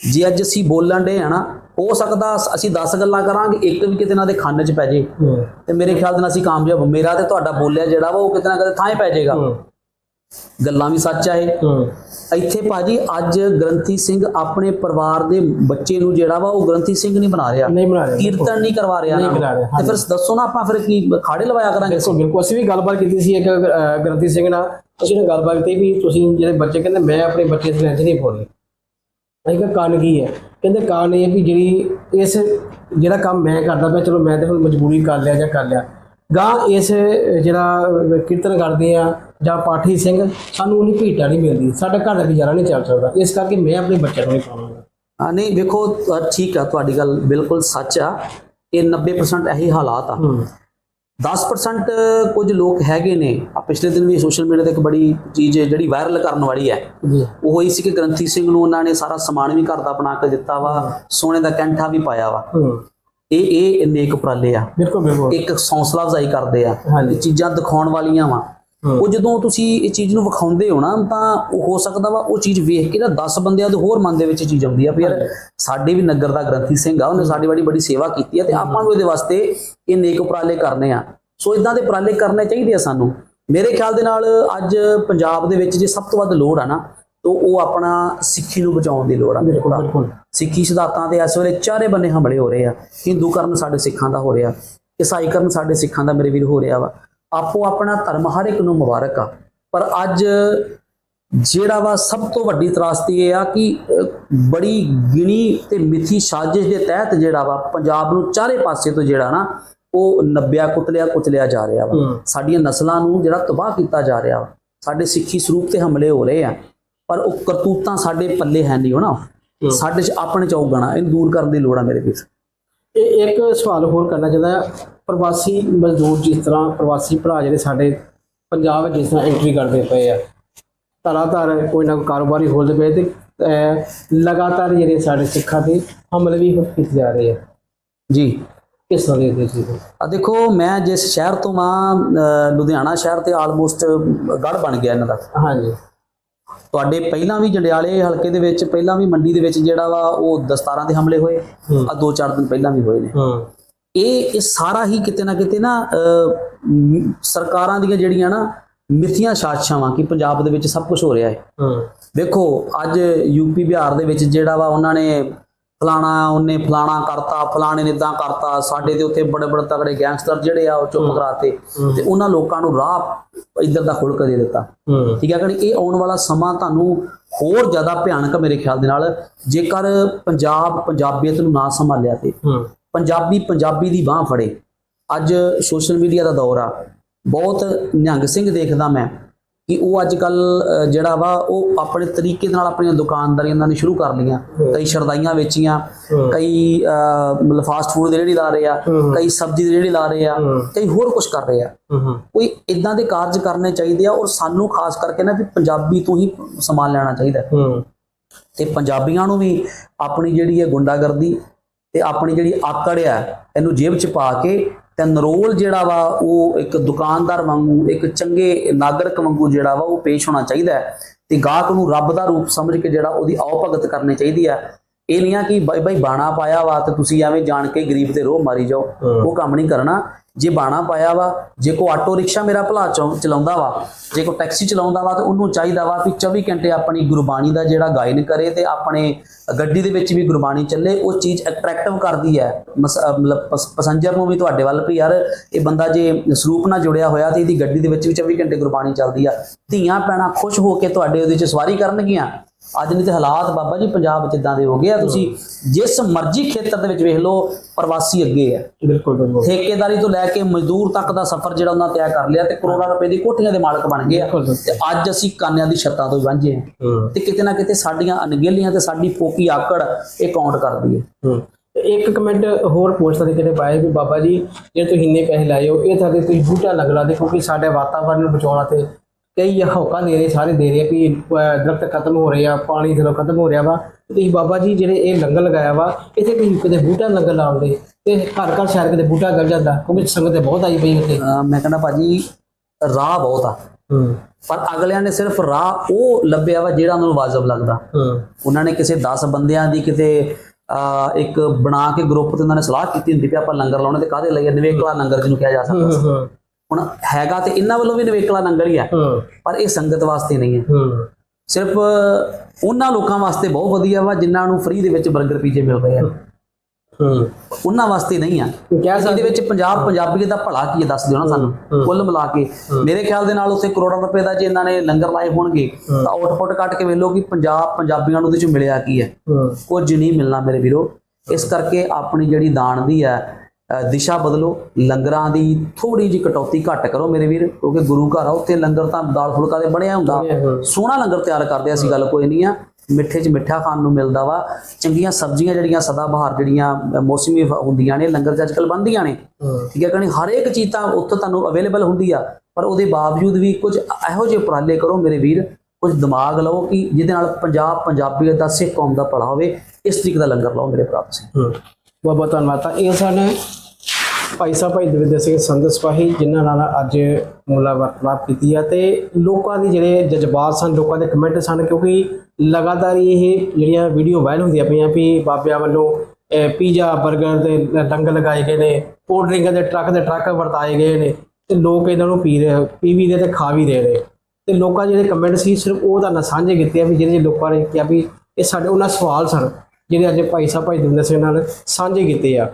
ਜੇ ਅੱਜ ਅਸੀਂ ਬੋਲਣ ਦੇ ਨਾ ਹੋ ਸਕਦਾ ਅਸੀਂ 10 ਗੱਲਾਂ ਕਰਾਂਗੇ ਇੱਕ ਵੀ ਕਿਤੇ ਨਾ ਦੇ ਖਾਨੇ 'ਚ ਪੈ ਜੇ। ਤੇ ਮੇਰੇ ਖਿਆਲ ਦੇ ਨਾਲ ਅਸੀਂ ਕਾਮਯਾਬ ਮੇਰਾ ਤੇ ਤੁਹਾਡਾ ਬੋਲਿਆ ਜਿਹੜਾ ਵਾ ਉਹ ਕਿਤੇ ਨਾ ਕਿਤੇ ਥਾਂ ਹੀ ਪੈ ਜਾਏਗਾ। ਗੱਲਾਂ ਵੀ ਸੱਚ ਆ ਇਹ। ਹੂੰ। ਇੱਥੇ ਭਾਜੀ ਅੱਜ ਗ੍ਰੰਥੀ ਸਿੰਘ ਆਪਣੇ ਪਰਿਵਾਰ ਦੇ ਬੱਚੇ ਨੂੰ ਜਿਹੜਾ ਵਾ ਉਹ ਗ੍ਰੰਥੀ ਸਿੰਘ ਨਹੀਂ ਬਣਾ ਰਿਹਾ। ਨਹੀਂ ਬਣਾ ਰਹੇ। ਕੀਰਤਨ ਨਹੀਂ ਕਰਵਾ ਰਿਹਾ ਨਹੀਂ। ਕਰਾ ਰਿਹਾ, ਤੇ ਫਿਰ ਦੱਸੋ ਨਾ ਆਪਾਂ ਫਿਰ ਕੀ ਖਾੜੇ ਲਵਾਇਆ ਕਰਾਂਗੇ ਬਿਲਕੁਲ ਬਿਲਕੁਲ। ਅਸੀਂ ਵੀ ਗੱਲਬਾਤ ਕੀਤੀ ਸੀ ਇੱਕ ਗ੍ਰੰਥੀ ਸਿੰਘ ਨਾਲ। ਅਸੀਂ ਨੇ ਗੱਲਬਾਤ ਕੀਤੀ ਵੀ ਤੁਸੀਂ ਜਿਹੜੇ ਬੱਚੇ ਕਹਿੰਦੇ ਮੈਂ ਆਪਣੇ ਬੱਚੇ ਦੀ ਲੈਂਥ ਨਹੀਂ ਪਾਉਣੀ ਅਸੀਂ ਕਿਹਾ ਕਾਰਨ ਕੀ ਹੈ? ਕਹਿੰਦੇ ਕਾਰਨ ਇਹ ਵੀ ਜਿਹੜੀ ਇਸ ਜਿਹੜਾ ਕੰਮ ਮੈਂ ਕਰਦਾ ਪਿਆ ਚਲੋ ਮੈਂ ਤੇ ਹੁਣ ਮਜਬੂਰੀ ਕਰ ਲਿਆ ਜਾਂ ਕਰ ਲਿਆ। ਗਾਂ ਇਸ ਜਿਹੜਾ ਕੀਰਤਨ ਕਰਦੇ ਆ ਜਾਂ ਪਾਠੀ ਸਿੰਘ ਸਾਨੂੰ ਉਹਨੀ ਭੀਟਾ ਨਹੀਂ ਮਿਲਦੀ ਸਾਡਾ ਘਰ ਦਾ ਗੁਜ਼ਾਰਾ ਨਹੀਂ ਚੱਲ ਸਕਦਾ। ਇਸ ਕਰਕੇ ਮੈਂ ਆਪਣੇ ਬੱਚਿਆਂ ਨੂੰ ਨਹੀਂ ਪਾਵਾਂਗਾ। ਹਾਂ ਨਹੀਂ ਵੇਖੋ ਠੀਕ ਆ ਤੁਹਾਡੀ ਗੱਲ ਬਿਲਕੁਲ ਸੱਚ ਆ। ਇਹ 90% ਇਹੀ ਹਾਲਾਤ ਆ। 10% ਕੁਝ ਲੋਕ ਹੈਗੇ ਨੇ। ਆ ਪਿਛਲੇ ਦਿਨ ਵੀ ਸੋਸ਼ਲ ਮੀਡੀਆ ਤੇ ਇੱਕ ਬੜੀ ਚੀਜ਼ ਜਿਹੜੀ ਵਾਇਰਲ ਕਰਨ ਵਾਲੀ ਹੈ। ਉਹ ਹੋਈ ਸੀ ਕਿ ਗ੍ਰੰਥੀ ਸਿੰਘ ਨੂੰ ਉਹਨਾਂ ਨੇ ਸਾਰਾ ਸਮਾਨ ਵੀ ਘਰ ਦਾ ਬਣਾ ਕੇ ਦਿੱਤਾ ਵਾ ਸੋਨੇ ਦਾ ਕੈਂਠਾ ਵੀ ਪਾਇਆ ਵਾ। ਇਹ ਇਹ ਨੇਕ ਉਪਰਾਲੇ ਆ। ਬਿਲਕੁਲ ਬਿਲਕੁਲ। ਇੱਕ ਹੌਸਲਾ ਅਫਜ਼ਾਈ ਕਰਦੇ ਆ। ਇਹ ਚੀਜ਼ਾਂ ਦਿਖਾਉਣ ਵਾਲੀਆਂ ਵਾ। ਉਹ ਜਦੋਂ ਤੁਸੀਂ ਇਹ ਚੀਜ਼ ਨੂੰ ਵਿਖਾਉਂਦੇ ਹੋ ਨਾ ਤਾਂ ਉਹ ਹੋ ਸਕਦਾ ਵਾ ਉਹ ਚੀਜ਼ ਵੇਖ ਕੇ ਨਾ 10 ਬੰਦਿਆਂ ਦੇ ਹੋਰ ਮਨ ਦੇ ਵਿੱਚ ਚੀਜ਼ ਆਉਂਦੀ ਆ ਵੀ ਯਾਰ ਸਾਡੇ ਵੀ ਨਗਰ ਦਾ ਗ੍ਰੰਥੀ ਸਿੰਘ ਆ ਉਹਨੇ ਸਾਡੀ ਬੜੀ ਬੜੀ ਸੇਵਾ ਕੀਤੀ ਆ ਤੇ ਆਪਾਂ ਨੂੰ ਇਹਦੇ ਵਾਸਤੇ ਇਹ ਨੇਕ ਉਪਰਾਲੇ ਕਰਨੇ ਆ। ਸੋ ਇਦਾਂ ਦੇ ਉਪਰਾਲੇ ਕਰਨੇ ਚਾਹੀਦੇ ਆ ਸਾਨੂੰ। ਮੇਰੇ ਖਿਆਲ ਦੇ ਨਾਲ ਅੱਜ ਪੰਜਾਬ ਦੇ ਵਿੱਚ ਜੇ ਸਭ ਤੋਂ ਵੱਧ ਲੋੜ ਆ ਨਾ ਤਾਂ ਉਹ ਆਪਣਾ ਸਿੱਖੀ ਨੂੰ ਬਚਾਉਣ ਦੀ ਲੋੜ ਆ। ਬਿਲਕੁਲ ਕੋਲ ਬਿਲਕੁਲ। ਸਿੱਖੀ ਸਿਧਾਂਤਾਂ ਦੇ ਇਸ ਵੇਲੇ ਚਾਰੇ ਬੰਨੇ ਹਮਲੇ ਹੋ ਰਹੇ ਆ। ਹਿੰਦੂ ਕਰਨ ਸਾਡੇ ਸਿੱਖਾਂ ਦਾ ਹੋ ਰਿਹਾ। ਈਸਾਈ ਕਰਨ ਸਾਡੇ ਸਿੱਖਾਂ ਦਾ ਮੇਰੇ ਵੀਰ ਹੋ ਰਿਹਾ ਵਾ। ਆਪੋ ਆਪਣਾ ਧਰਮ ਹਰ ਇੱਕ ਨੂੰ ਮੁਬਾਰਕ ਆ। ਪਰ ਅੱਜ ਜਿਹੜਾ ਵਾ ਸਭ ਤੋਂ ਵੱਡੀ ਤਰਾਸਦੀ ਇਹ ਆ ਕਿ ਬੜੀ ਗਿਣੀ ਤੇ ਮਿੱਥੀ ਸਾਜ਼ਿਸ਼ ਦੇ ਤਹਿਤ ਜਿਹੜਾ ਵਾ ਪੰਜਾਬ ਨੂੰ ਚਾਰੇ ਪਾਸੇ ਤੋਂ ਜਿਹੜਾ ਨਾ ਉਹ ਨੱਬਿਆ ਕੁਤਲਿਆ ਕੁਚਲਿਆ ਜਾ ਰਿਹਾ ਵਾ। ਸਾਡੀਆਂ ਨਸਲਾਂ ਨੂੰ ਜਿਹੜਾ ਤਬਾਹ ਕੀਤਾ ਜਾ ਰਿਹਾ ਵਾ ਸਾਡੇ ਸਿੱਖੀ ਸਰੂਪ ਤੇ ਹਮਲੇ ਹੋ ਰਹੇ ਆ ਪਰ ਉਹ ਕਰਤੂਤਾਂ ਸਾਡੇ ਪੱਲੇ ਹੈ ਨਹੀਂ ਹੋਣਾ। ਸਾਡੇ ਚ ਆਪਣੇ ਚ ਔਗਣਾ ਇਹਨੂੰ ਦੂਰ ਕਰਨ ਦੀ ਲੋੜ ਆ ਮੇਰੇ ਵੀਰ। ਇਹ ਇੱਕ ਸਵਾਲ ਹੋਰ ਕਰਨਾ ਚਾਹੁੰਦਾ। ਪ੍ਰਵਾਸੀ ਮਜ਼ਦੂਰ ਜਿਸ ਤਰ੍ਹਾਂ ਪ੍ਰਵਾਸੀ ਭਰਾ ਜਿਹੜੇ ਸਾਡੇ ਪੰਜਾਬ ਵਿੱਚ ਜਿਸ ਤਰ੍ਹਾਂ ਐਂਟਰੀ ਕਰਦੇ ਪਏ ਆ ਤਰਾਤਾਰ ਕੋਈ ਨਾ ਕੋਈ ਕਾਰੋਬਾਰੀ ਖੋਲ੍ਹਦੇ ਪਏ ਤੇ ਲਗਾਤਾਰ ਜਿਹੜੇ ਸਾਡੇ ਸਿੱਖਾਂ ਤੇ ਹਮਲੇ ਵੀ ਕੀਤੇ ਜਾ ਰਹੇ ਆ। ਜੀ ਕਿਸ ਤਰ੍ਹਾਂ ਦੇ ਤੁਸੀਂ ਆ ਦੇਖੋ ਮੈਂ ਜਿਸ ਸ਼ਹਿਰ ਤੋਂ ਮਾਂ ਲੁਧਿਆਣਾ ਸ਼ਹਿਰ ਤੇ ਆਲਮੋਸਟ ਗੜ ਬਣ ਗਿਆ ਇਹਨਾਂ ਦਾ। ਹਾਂਜੀ। ਤੁਹਾਡੇ ਪਹਿਲਾਂ ਵੀ ਜੰਡਿਆਲੇ ਹਲਕੇ ਦੇ ਵਿੱਚ ਪਹਿਲਾਂ ਵੀ ਮੰਡੀ ਦੇ ਵਿੱਚ ਜਿਹੜਾ ਵਾ ਉਹ ਦਸਤਾਰਾਂ ਦੇ ਹਮਲੇ ਹੋਏ। ਆ ਦੋ ਚਾਰ ਦਿਨ ਪਹਿਲਾਂ ਵੀ ਹੋਏ ਨੇ। ਹੂੰ। ਇਹ ਇਹ ਸਾਰਾ ਹੀ ਕਿਤੇ ਨਾ ਕਿਤੇ ਨਾ ਸਰਕਾਰਾਂ ਦੀਆਂ ਜਿਹੜੀਆਂ ਨਾ ਮਿੱਥੀਆਂ ਸਾਜ਼ਿਸ਼ਾਂ ਕਿ ਪੰਜਾਬ ਦੇ ਵਿੱਚ ਸਭ ਕੁਝ ਹੋ ਰਿਹਾ ਹੈ। ਹੂੰ। ਵੇਖੋ ਅੱਜ ਯੂਪੀ ਬਿਹਾਰ ਦੇ ਵਿੱਚ ਜਿਹੜਾ ਵਾ ਉਹਨਾਂ ਨੇ ਫਲਾਣਾ ਉਹਨੇ ਫਲਾਣਾ ਕਰਤਾ ਫਲਾਣੇ ਨੇ ਇਦਾਂ ਕਰਤਾ ਸਾਡੇ ਦੇ ਉੱਤੇ ਬੜੇ ਬੜੇ ਤਗੜੇ ਗੈਂਗਸਟਰ ਜਿਹੜੇ ਆ ਉਹ ਚੁੱਪ ਕਰਾਤੇ ਤੇ ਉਹਨਾਂ ਲੋਕਾਂ ਨੂੰ ਰਾਹ ਇੱਧਰ ਦਾ ਖੁਲਕ ਦੇ ਦਿੱਤਾ। ਠੀਕ ਹੈ ਕਿ? ਇਹ ਆਉਣ ਵਾਲਾ ਸਮਾਂ ਤੁਹਾਨੂੰ ਹੋਰ ਜ਼ਿਆਦਾ ਭਿਆਨਕ ਮੇਰੇ ਖਿਆਲ ਦੇ ਨਾਲ ਜੇਕਰ ਪੰਜਾਬ ਪੰਜਾਬੀਅਤ ਨੂੰ ਨਾ ਸੰਭਾਲਿਆ ਤੇ ਪੰਜਾਬੀ ਪੰਜਾਬੀ ਦੀ ਬਾਹ ਫੜੇ। ਅੱਜ ਸੋਸ਼ਲ ਮੀਡੀਆ ਦਾ ਦੌਰ ਆ। ਬਹੁਤ ਨਿਹੰਗ ਸਿੰਘ ਦੇਖਦਾ ਮੈਂ ਕਿ ਉਹ ਅੱਜ ਕੱਲ ਜਿਹੜਾ ਵਾ ਉਹ ਆਪਣੇ ਤਰੀਕੇ ਨਾਲ ਆਪਣੀਆਂ ਦੁਕਾਨਦਾਰੀਆਂ ਨੇ ਸ਼ੁਰੂ ਕਰ ਲਈਆਂ। ਕਈ ਸ਼ਰਦਾਈਆਂ ਵੇਚੀਆਂ। ਕਈ ਮਤਲਬ ਫਾਸਟ ਫੂਡ ਦੀ ਰੇਹੜੀ ਲਾ ਰਹੇ ਆ। ਕਈ ਸਬਜ਼ੀ ਦੀ ਰੇਹੜੀ ਲਾ ਰਹੇ ਆ। ਕਈ ਹੋਰ ਕੁਝ ਕਰ ਰਹੇ ਆ। ਕੋਈ ਇਦਾਂ ਦੇ ਕਾਰਜ ਕਰਨੇ ਚਾਹੀਦੇ ਆ ਔਰ ਸਾਨੂੰ ਖਾਸ ਕਰਕੇ ਨਾ ਵੀ ਪੰਜਾਬੀ ਤੋਂ ਹੀ ਸਮਾਨ ਲੈਣਾ ਚਾਹੀਦਾ। ਤੇ ਪੰਜਾਬੀਆਂ ਨੂੰ ਵੀ ਆਪਣੀ ਜਿਹੜੀ ਹੈ ਗੁੰਡਾਗਰਦੀ ਤੇ ਆਪਣੀ ਜਿਹੜੀ ਆਕੜ ਆ, ਇਹਨੂੰ ਜੇਬ 'ਚ ਪਾ ਕੇ ਤੇ ਨਰੋਲ ਜਿਹੜਾ ਵਾ, ਉਹ ਇੱਕ ਦੁਕਾਨਦਾਰ ਵਾਂਗੂ, ਇੱਕ ਚੰਗੇ ਨਾਗਰਿਕ ਵਾਂਗੂ ਜਿਹੜਾ ਵਾ, ਉਹ ਪੇਸ਼ ਹੋਣਾ ਚਾਹੀਦਾ ਹੈ ਤੇ ਗਾਹਕ ਨੂੰ ਰੱਬ ਦਾ ਰੂਪ ਸਮਝ ਕੇ ਜਿਹੜਾ ਉਹਦੀ ਆਓ ਭਗਤ ਕਰਨੀ ਚਾਹੀਦੀ ਹੈ। ਇਹ ਨਹੀਂ ਆ ਕਿ ਬਾਈ ਬਾਈ ਬਾਣਾ ਪਾਇਆ ਵਾ ਤੇ ਤੁਸੀਂ ਐਵੇਂ ਜਾਣ ਕੇ ਗਰੀਬ ਤੇ ਰੋਹ ਮਾਰੀ ਜਾਓ। ਉਹ ਕੰਮ ਨਹੀਂ ਕਰਨਾ। ਜੇ ਬਾਣਾ ਪਾਇਆ ਵਾ ਜੇ ਕੋ ਆਟੋ ਰਿਕਸ਼ਾ ਮੇਰਾ ਭਲਾ ਚਲਾਉਂਦਾ ਵਾ ਜੇ ਕੋ ਟੈਕਸੀ ਚਲਾਉਂਦਾ ਵਾ ਤੇ ਉਹਨੂੰ ਚਾਹੀਦਾ ਵਾ ਕਿ 24 ਘੰਟੇ ਆਪਣੀ ਗੁਰਬਾਣੀ ਦਾ ਜਿਹੜਾ ਗਾਇਨ ਕਰੇ ਤੇ ਆਪਣੇ ਗੱਡੀ ਦੇ ਵਿੱਚ ਵੀ ਗੁਰਬਾਣੀ ਚੱਲੇ ਉਹ ਚੀਜ਼ ਅਟਰੈਕਟਿਵ ਕਰਦੀ ਹੈ। ਮਤਲਬ ਪੈਸੰਜਰ ਨੂੰ ਵੀ ਤੁਹਾਡੇ ਵੱਲ ਵੀ ਯਾਰ ਇਹ ਬੰਦਾ ਜੇ ਸਰੂਪ ਨਾਲ ਜੁੜਿਆ ਹੋਇਆ ਤੇ ਇਹਦੀ ਗੱਡੀ ਦੇ ਵਿੱਚ ਵੀ 24 ਘੰਟੇ ਗੁਰਬਾਣੀ ਚੱਲਦੀ ਆ। ਧੀਆਂ ਪੈਣਾ ਖੁਸ਼ ਹੋ ਕੇ ਤੁਹਾਡੇ ਉਹਦੇ 'ਚ ਸਵਾਰੀ ਕਰਨਗੀਆਂ। ਅੱਜ ਨਹੀਂ ਤੇ ਹਾਲਾਤ ਬਾਬਾ ਜੀ ਪੰਜਾਬ 'ਚ ਇਦਾਂ ਦੇ ਹੋ ਗਏ ਆ ਤੁਸੀਂ ਜਿਸ ਮਰਜ਼ੀ ਖੇਤਰ ਦੇ ਵਿੱਚ ਵੇਖ ਲਓ ਪ੍ਰਵਾਸੀ ਅੱਗੇ ਆ। ਬਿਲਕੁਲ ਬਿਲਕੁਲ। ਠੇਕੇਦਾਰੀ ਤੋਂ ਲੈ ਕੇ ਮਜ਼ਦੂਰ ਤੱਕ ਦਾ ਸਫ਼ਰ ਜਿਹੜਾ ਉਹਨਾਂ ਤੈਅ ਕਰ ਲਿਆ ਤੇ ਕਰੋੜਾਂ ਰੁਪਏ ਦੀ ਕੋਠੀਆਂ ਦੇ ਮਾਲਕ ਬਣ ਗਏ ਆ। ਤੇ ਅੱਜ ਅਸੀਂ ਕਾਨਿਆਂ ਦੀ ਛੱਤਾਂ ਤੋਂ ਵਾਂਝੇ ਹੂੰ। ਤੇ ਕਿਤੇ ਨਾ ਕਿਤੇ ਸਾਡੀਆਂ ਅਣਗਹਿਲੀਆਂ ਤੇ ਸਾਡੀ ਫੋਕੀ ਆਕੜ ਇਹ ਕਾਊਂਟ ਕਰਦੀ ਹੈ। ਇੱਕ ਕਮੈਂਟ ਹੋਰ ਪੋਸਟ ਦੇ ਕਿਤੇ ਪਾਏ ਵੀ ਬਾਬਾ ਜੀ ਜੇ ਤੁਸੀਂ ਇੰਨੇ ਪੈਸੇ ਲਾਏ ਹੋ ਇਹ ਤਾਂ ਤੁਸੀਂ ਬੂਟਾ ਲੱਗ ਲਾ ਦੇ ਕਿਉਂਕਿ ਸਾਡੇ ਵਾਤਾਵਰਨ ਨੂੰ ਬਚਾਉਣਾ ਤੇ ਕਈ ਹੌਕਾ ਦੇ ਰਹੇ ਸਾਰੇ ਦੇ ਰਹੇ ਵੀ ਦਰਖਤ ਖਤਮ ਹੋ ਰਹੇ ਆ ਪਾਣੀ ਥਲੋਂ ਖਤਮ ਹੋ ਰਿਹਾ ਵਾ ਤੇ ਤੁਸੀਂ ਬਾਬਾ ਜੀ ਜਿਹੜੇ ਇਹ ਲੰਗਰ ਲਗਾਇਆ ਵਾ ਇੱਥੇ ਤੁਸੀਂ ਕਿਤੇ ਬੂਟਾ ਲੰਗਰ ਲਾਉਂਦੇ ਤੇ ਘਰ ਘਰ ਸ਼ਹਿਰ ਕਿਤੇ ਬੂਟਾ ਗਲ ਜਾਂਦਾ ਕਿਉਂਕਿ ਸੰਗਤ ਤੇ ਬਹੁਤ ਆਈ ਪਈ ਉੱਥੇ। ਮੈਂ ਕਹਿੰਦਾ ਭਾਜੀ ਰਾਹ ਬਹੁਤ ਆ। ਪਰ ਅਗਲਿਆਂ ਨੇ ਸਿਰਫ ਰਾਹ ਉਹ ਲੱਭਿਆ ਵਾ ਜਿਹੜਾ ਉਹਨਾਂ ਨੂੰ ਵਾਜਬ ਲੱਗਦਾ। ਉਹਨਾਂ ਨੇ ਕਿਸੇ 10 ਬੰਦਿਆਂ ਦੀ ਕਿਤੇ ਇੱਕ ਬਣਾ ਕੇ ਗਰੁੱਪ ਤੇ ਉਹਨਾਂ ਨੇ ਸਲਾਹ ਕੀਤੀ ਹੁੰਦੀ ਵੀ ਆਪਾਂ ਲੰਗਰ ਲਾਉਣੇ ਤੇ ਕਾਹਦੇ ਲਈ? ਨਿਵੇਕਲਾ ਲੰਗਰ ਜਿਹਨੂੰ ਕਿਹਾ ਜਾ ਸਕਦਾ ਹੁਣ ਹੈਗਾ ਤੇ ਇਹਨਾਂ ਵੱਲੋਂ ਵੀ ਨਿਵੇਕਲਾ ਲੰਗਰ ਹੀ ਆ। ਹੂੰ। ਪਰ ਇਹ ਸੰਗਤ ਵਾਸਤੇ ਨਹੀਂ ਹੈ। ਸਿਰਫ ਉਹਨਾਂ ਲੋਕਾਂ ਵਾਸਤੇ ਬਹੁਤ ਵਧੀਆ ਵਾ ਜਿਨ੍ਹਾਂ ਨੂੰ ਫ੍ਰੀ ਦੇ ਵਿੱਚ 버ਗਰ ਪੀਜੇ ਮਿਲ ਰਹੇ ਆ। ਉਹਨਾਂ ਵਾਸਤੇ ਨਹੀਂ ਆ। ਕਹਿ ਇਹਦੇ ਵਿੱਚ ਪੰਜਾਬ ਪੰਜਾਬੀਅਤ ਦਾ ਭਲਾ ਕੀ ਦੱਸ ਦਿਓ ਨਾ ਸਾਨੂੰ। ਕੁੱਲ ਮਿਲਾ ਕੇ। ਮੇਰੇ ਖਿਆਲ ਦੇ ਨਾਲ ਉੱਥੇ ਕਰੋੜਾਂ ਰੁਪਏ ਦਾ ਜੇ ਇਹਨਾਂ ਨੇ ਲੰਗਰ ਲਾਏ ਹੋਣਗੇ ਤਾਂ ਆਊਟਪੁੱਟ ਕੱਟ ਕੇ ਵੇਲੋ ਕਿ ਪੰਜਾਬ ਪੰਜਾਬੀਆਂ ਨੂੰ ਉਹਦੇ ਚ ਮਿਲਿਆ ਕੀ ਹੈ। ਕੁਝ ਨਹੀਂ ਮਿਲਣਾ ਮੇਰੇ ਵੀਰੋ। ਇਸ ਕਰਕੇ ਆਪਣੀ ਜਿਹੜੀ ਦਾਨ ਦੀ ਹੈ ਦਿਸ਼ਾ ਬਦਲੋ ਲੰਗਰਾਂ ਦੀ ਥੋੜੀ ਜਿਹੀ ਕਟੌਤੀ ਘੱਟ ਕਰੋ ਮੇਰੇ ਵੀਰ ਕਿਉਂਕਿ ਗੁਰੂ ਘਰ ਆ ਉੱਥੇ ਲੰਗਰ ਤਾਂ ਦਾਲ ਫੁਲਕਾ ਦੇ ਬਣਿਆ ਹੁੰਦਾ। ਸੋਹਣਾ ਲੰਗਰ ਤਿਆਰ ਕਰਦੇ ਅਸੀਂ ਗੱਲ ਕੋਈ ਨਹੀਂ ਆ। ਮਿੱਠੇ 'ਚ ਮਿੱਠਾ ਖਾਣ ਨੂੰ ਮਿਲਦਾ ਵਾ। ਚੰਗੀਆਂ ਸਬਜ਼ੀਆਂ ਜਿਹੜੀਆਂ ਸਦਾ ਬਹਾਰ ਜਿਹੜੀਆਂ ਮੌਸਮੀ ਹੁੰਦੀਆਂ ਨੇ ਲੰਗਰ 'ਚ ਅੱਜਕੱਲ ਬਣਦੀਆਂ ਨੇ। ਠੀਕ ਹੈ ਕਣੀ ਹਰ ਇੱਕ ਚੀਜ਼ ਤਾਂ ਉੱਥੇ ਤੁਹਾਨੂੰ ਅਵੇਲੇਬਲ ਹੁੰਦੀ ਆ ਪਰ ਉਹਦੇ ਬਾਵਜੂਦ ਵੀ ਕੁਝ ਇਹੋ ਜਿਹੇ ਉਪਰਾਲੇ ਕਰੋ ਮੇਰੇ ਵੀਰ। ਕੁਝ ਦਿਮਾਗ ਲਓ ਕਿ ਜਿਹਦੇ ਨਾਲ ਪੰਜਾਬ ਪੰਜਾਬੀਅਤ ਦਾ ਸਿੱਖ ਕੌਮ ਦਾ ਭਲਾ ਹੋਵੇ ਇਸ ਤਰੀਕੇ ਦਾ ਲੰਗਰ ਲਾਓ ਮੇਰੇ ਭਰਾ ਤੁਸੀਂ। ਬਹੁਤ ਬਹੁਤ ਧੰਨਵਾਦ ਤਾਂ ਇਹ ਸਨ ਭਾਈ ਸਾਹਿਬ, ਭਾਈ ਦਵਿੰਦਰ ਸਿੰਘ ਸੰਤ ਸਿਪਾਹੀ, ਜਿਨ੍ਹਾਂ ਨਾਲ ਅੱਜ ਮੁਲਾ ਵਾਰਤਾਲਾਪ ਕੀਤੀ ਆ ਤੇ ਲੋਕਾਂ ਦੇ ਜਿਹੜੇ ਜਜ਼ਬਾਤ ਸਨ, ਲੋਕਾਂ ਦੇ ਕਮੈਂਟ ਸਨ, ਕਿਉਂਕਿ ਲਗਾਤਾਰ ਇਹ ਜਿਹੜੀਆਂ ਵੀਡੀਓ ਵਾਇਰਲ ਹੁੰਦੀਆਂ ਪਈਆਂ ਵੀ ਬਾਬਿਆਂ ਵੱਲੋਂ ਪੀਜ਼ਾ 버ਗਰ ਦੇ ਲੰਗਰ ਲਗਾਏ ਗਏ ਨੇ ਕੋਲਡ ਡਰਿੰਕਾਂ ਦੇ ਟਰੱਕ ਦੇ ਟਰੱਕ ਵਰਤਾਏ ਗਏ ਨੇ ਤੇ ਲੋਕ ਇਹਨਾਂ ਨੂੰ ਪੀ ਰਹੇ, ਪੀ ਵੀ ਰਹੇ ਤੇ ਖਾ ਵੀ ਰਹੇ ਨੇ। ਤੇ ਲੋਕਾਂ ਦੇ ਜਿਹੜੇ ਕਮੈਂਟ ਸੀ, ਸਿਰਫ ਉਹ ਤਾਂ ਨਾ ਸਾਂਝੇ ਕੀਤੇ ਆ ਵੀ ਜਿਹੜੇ ਲੋਕਾਂ ਨੇ ਕਿਹਾ ਵੀ ਇਹ ਸਾਡੇ, ਉਹਨਾਂ ਸਵਾਲ ਸਨ। ਜਿਹੜੇ ਅੱਜ ਭਾਈ ਸਾਹਿਬ ਭਾਈ ਦਵਿੰਦਰ ਸਿੰਘ ਨਾਲ ਸਾਂਝੇ ਕੀਤੇ ਆ।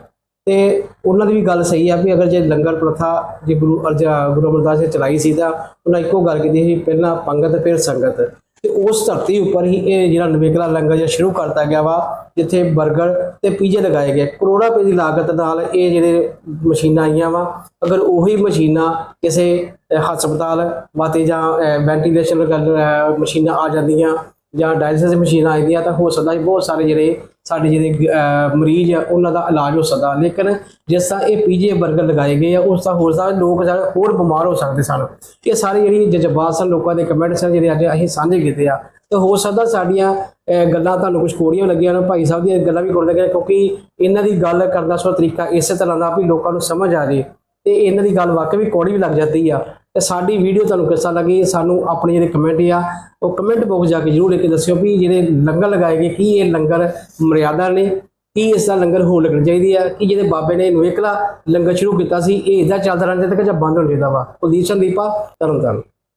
ਤੇ ਉਹਨਾਂ ਦੀ ਵੀ ਗੱਲ ਸਹੀ ਆ ਵੀ ਅਗਰ ਜੇ ਲੰਗਰ ਪ੍ਰਥਾ ਜੇ ਗੁਰੂ ਅਰਜਾ, ਗੁਰੂ ਅਮਰਦਾਸ ਨੇ ਚਲਾਈ ਸੀ ਤਾਂ ਉਹਨਾਂ ਇੱਕੋ ਗੱਲ ਕੀਤੀ ਸੀ, ਪਹਿਲਾਂ ਪੰਗਤ, ਫਿਰ ਸੰਗਤ। ਤੇ ਉਸ ਧਰਤੀ ਉੱਪਰ ਹੀ ਇਹ ਜਿਹੜਾ ਨਵੇਕਲਾ ਲੰਗਰ ਜਿਹੜਾ ਸ਼ੁਰੂ ਕਰਤਾ ਗਿਆ ਵਾ, ਜਿੱਥੇ 버ਗਰ ਤੇ ਪੀਜ਼ੇ ਲਗਾਏ ਗਏ। ਕਰੋੜਾਂ ਰੁਪਏ ਦੀ ਲਾਗਤ ਨਾਲ ਇਹ ਜਿਹੜੇ ਮਸ਼ੀਨਾਂ ਆਈਆਂ ਵਾ, ਅਗਰ ਉਹੀ ਮਸ਼ੀਨਾਂ ਕਿਸੇ ਹਸਪਤਾਲ ਵਾਤੇ ਜਾਂ ਵੈਂਟੀਲੇਸ਼ਨ ਮਸ਼ੀਨਾਂ ਆ ਜਾਂਦੀਆਂ ਜਾਂ ਡਾਇਲਿਸਿਸ ਮਸ਼ੀਨਾਂ ਆਉਂਦੀਆਂ ਤਾਂ ਹੋ ਸਕਦਾ ਸੀ ਬਹੁਤ ਸਾਰੇ ਜਿਹੜੇ ਸਾਡੇ ਜਿਹੜੇ ਮਰੀਜ਼ ਆ ਉਹਨਾਂ ਦਾ ਇਲਾਜ ਹੋ ਸਕਦਾ। ਲੇਕਿਨ ਜਿਸ ਤਰ੍ਹਾਂ ਇਹ ਪੀਜੇ ਬਰਗਰ ਲਗਾਏ ਗਏ ਆ ਉਸ ਦਾ ਹੋਰ ਸਾਰੇ ਲੋਕ ਜਿਹੜੇ ਹੋਰ ਬਿਮਾਰ ਹੋ ਸਕਦੇ ਸਨ। ਇਹ ਸਾਰੇ ਜਿਹੜੀ ਜਜ਼ਬਾਤ ਸਨ ਲੋਕਾਂ ਦੇ ਕਮੈਂਟਸ ਸਨ ਜਿਹੜੇ ਅੱਜ ਅਸੀਂ ਸਾਂਝੇ ਕੀਤੇ ਆ। ਤੇ ਹੋ ਸਕਦਾ ਸਾਡੀਆਂ ਅਹ, ਗੱਲਾਂ ਤੁਹਾਨੂੰ ਕੁਝ ਕੋੜੀਆਂ ਲੱਗੀਆਂ ਨੇ ਭਾਈ ਸਾਹਿਬ ਦੀਆਂ ਗੱਲਾਂ ਵੀ ਕੋੜ ਲੱਗੀਆਂ ਕਿਉਂਕਿ ਇਹਨਾਂ ਦੀ ਗੱਲ ਕਰਨ ਦਾ ਸੋ ਤਰੀਕਾ ਇਸੇ ਤਰ੍ਹਾਂ ਦਾ ਵੀ ਲੋਕਾਂ ਨੂੰ ਸਮਝ ਆ ਜੇ। ਤੇ ਇਹਨਾਂ ਦੀ ਗੱਲ ਵਾਕਈ ਵੀ ਕੋੜੀ ਵੀ ਲੱਗ ਜਾਂਦੀ ਆ। ਤੇ ਸਾਡੀ ਵੀਡੀਓ ਤੁਹਾਨੂੰ ਕਿਸ ਤਰ੍ਹਾਂ ਲੱਗੀ ਸਾਨੂੰ ਆਪਣੇ ਜਿਹੜੇ ਕਮੈਂਟ ਆ, ਉਹ ਕਮੈਂਟ ਬਾਕਸ ਜਾ ਕੇ ਜਰੂਰ ਲਿਖ ਕੇ ਦੱਸਿਓ ਵੀ ਜਿਹੜੇ ਲੰਗਰ ਲਗਾਏ ਗਏ, ਕੀ ਇਹ ਲੰਗਰ ਮਰਿਆਦਾ ਨੇ, ਕੀ ਇਸ ਦਾ ਲੰਗਰ ਹੋਰ ਲੱਗਣੀ ਚਾਹੀਦੀ ਆ, ਕਿ ਜਿਹਦੇ ਬਾਬੇ ਨੇ ਨਵੇਕਲਾ ਲੰਗਰ ਸ਼ੁਰੂ ਕੀਤਾ ਸੀ, ਇਹ ਇਦਾਂ ਚੱਲਦਾ ਰਹਿਣਾ ਚਾਹੀਦਾ ਕਿ ਜਾਂ ਬੰਦ ਹੋਣਾ ਚਾਹੀਦਾ ਵਾ। ਕੁਲਦੀਪ, ਸੰਦੀਪਾ, ਤਰਨਤਾਰਨ।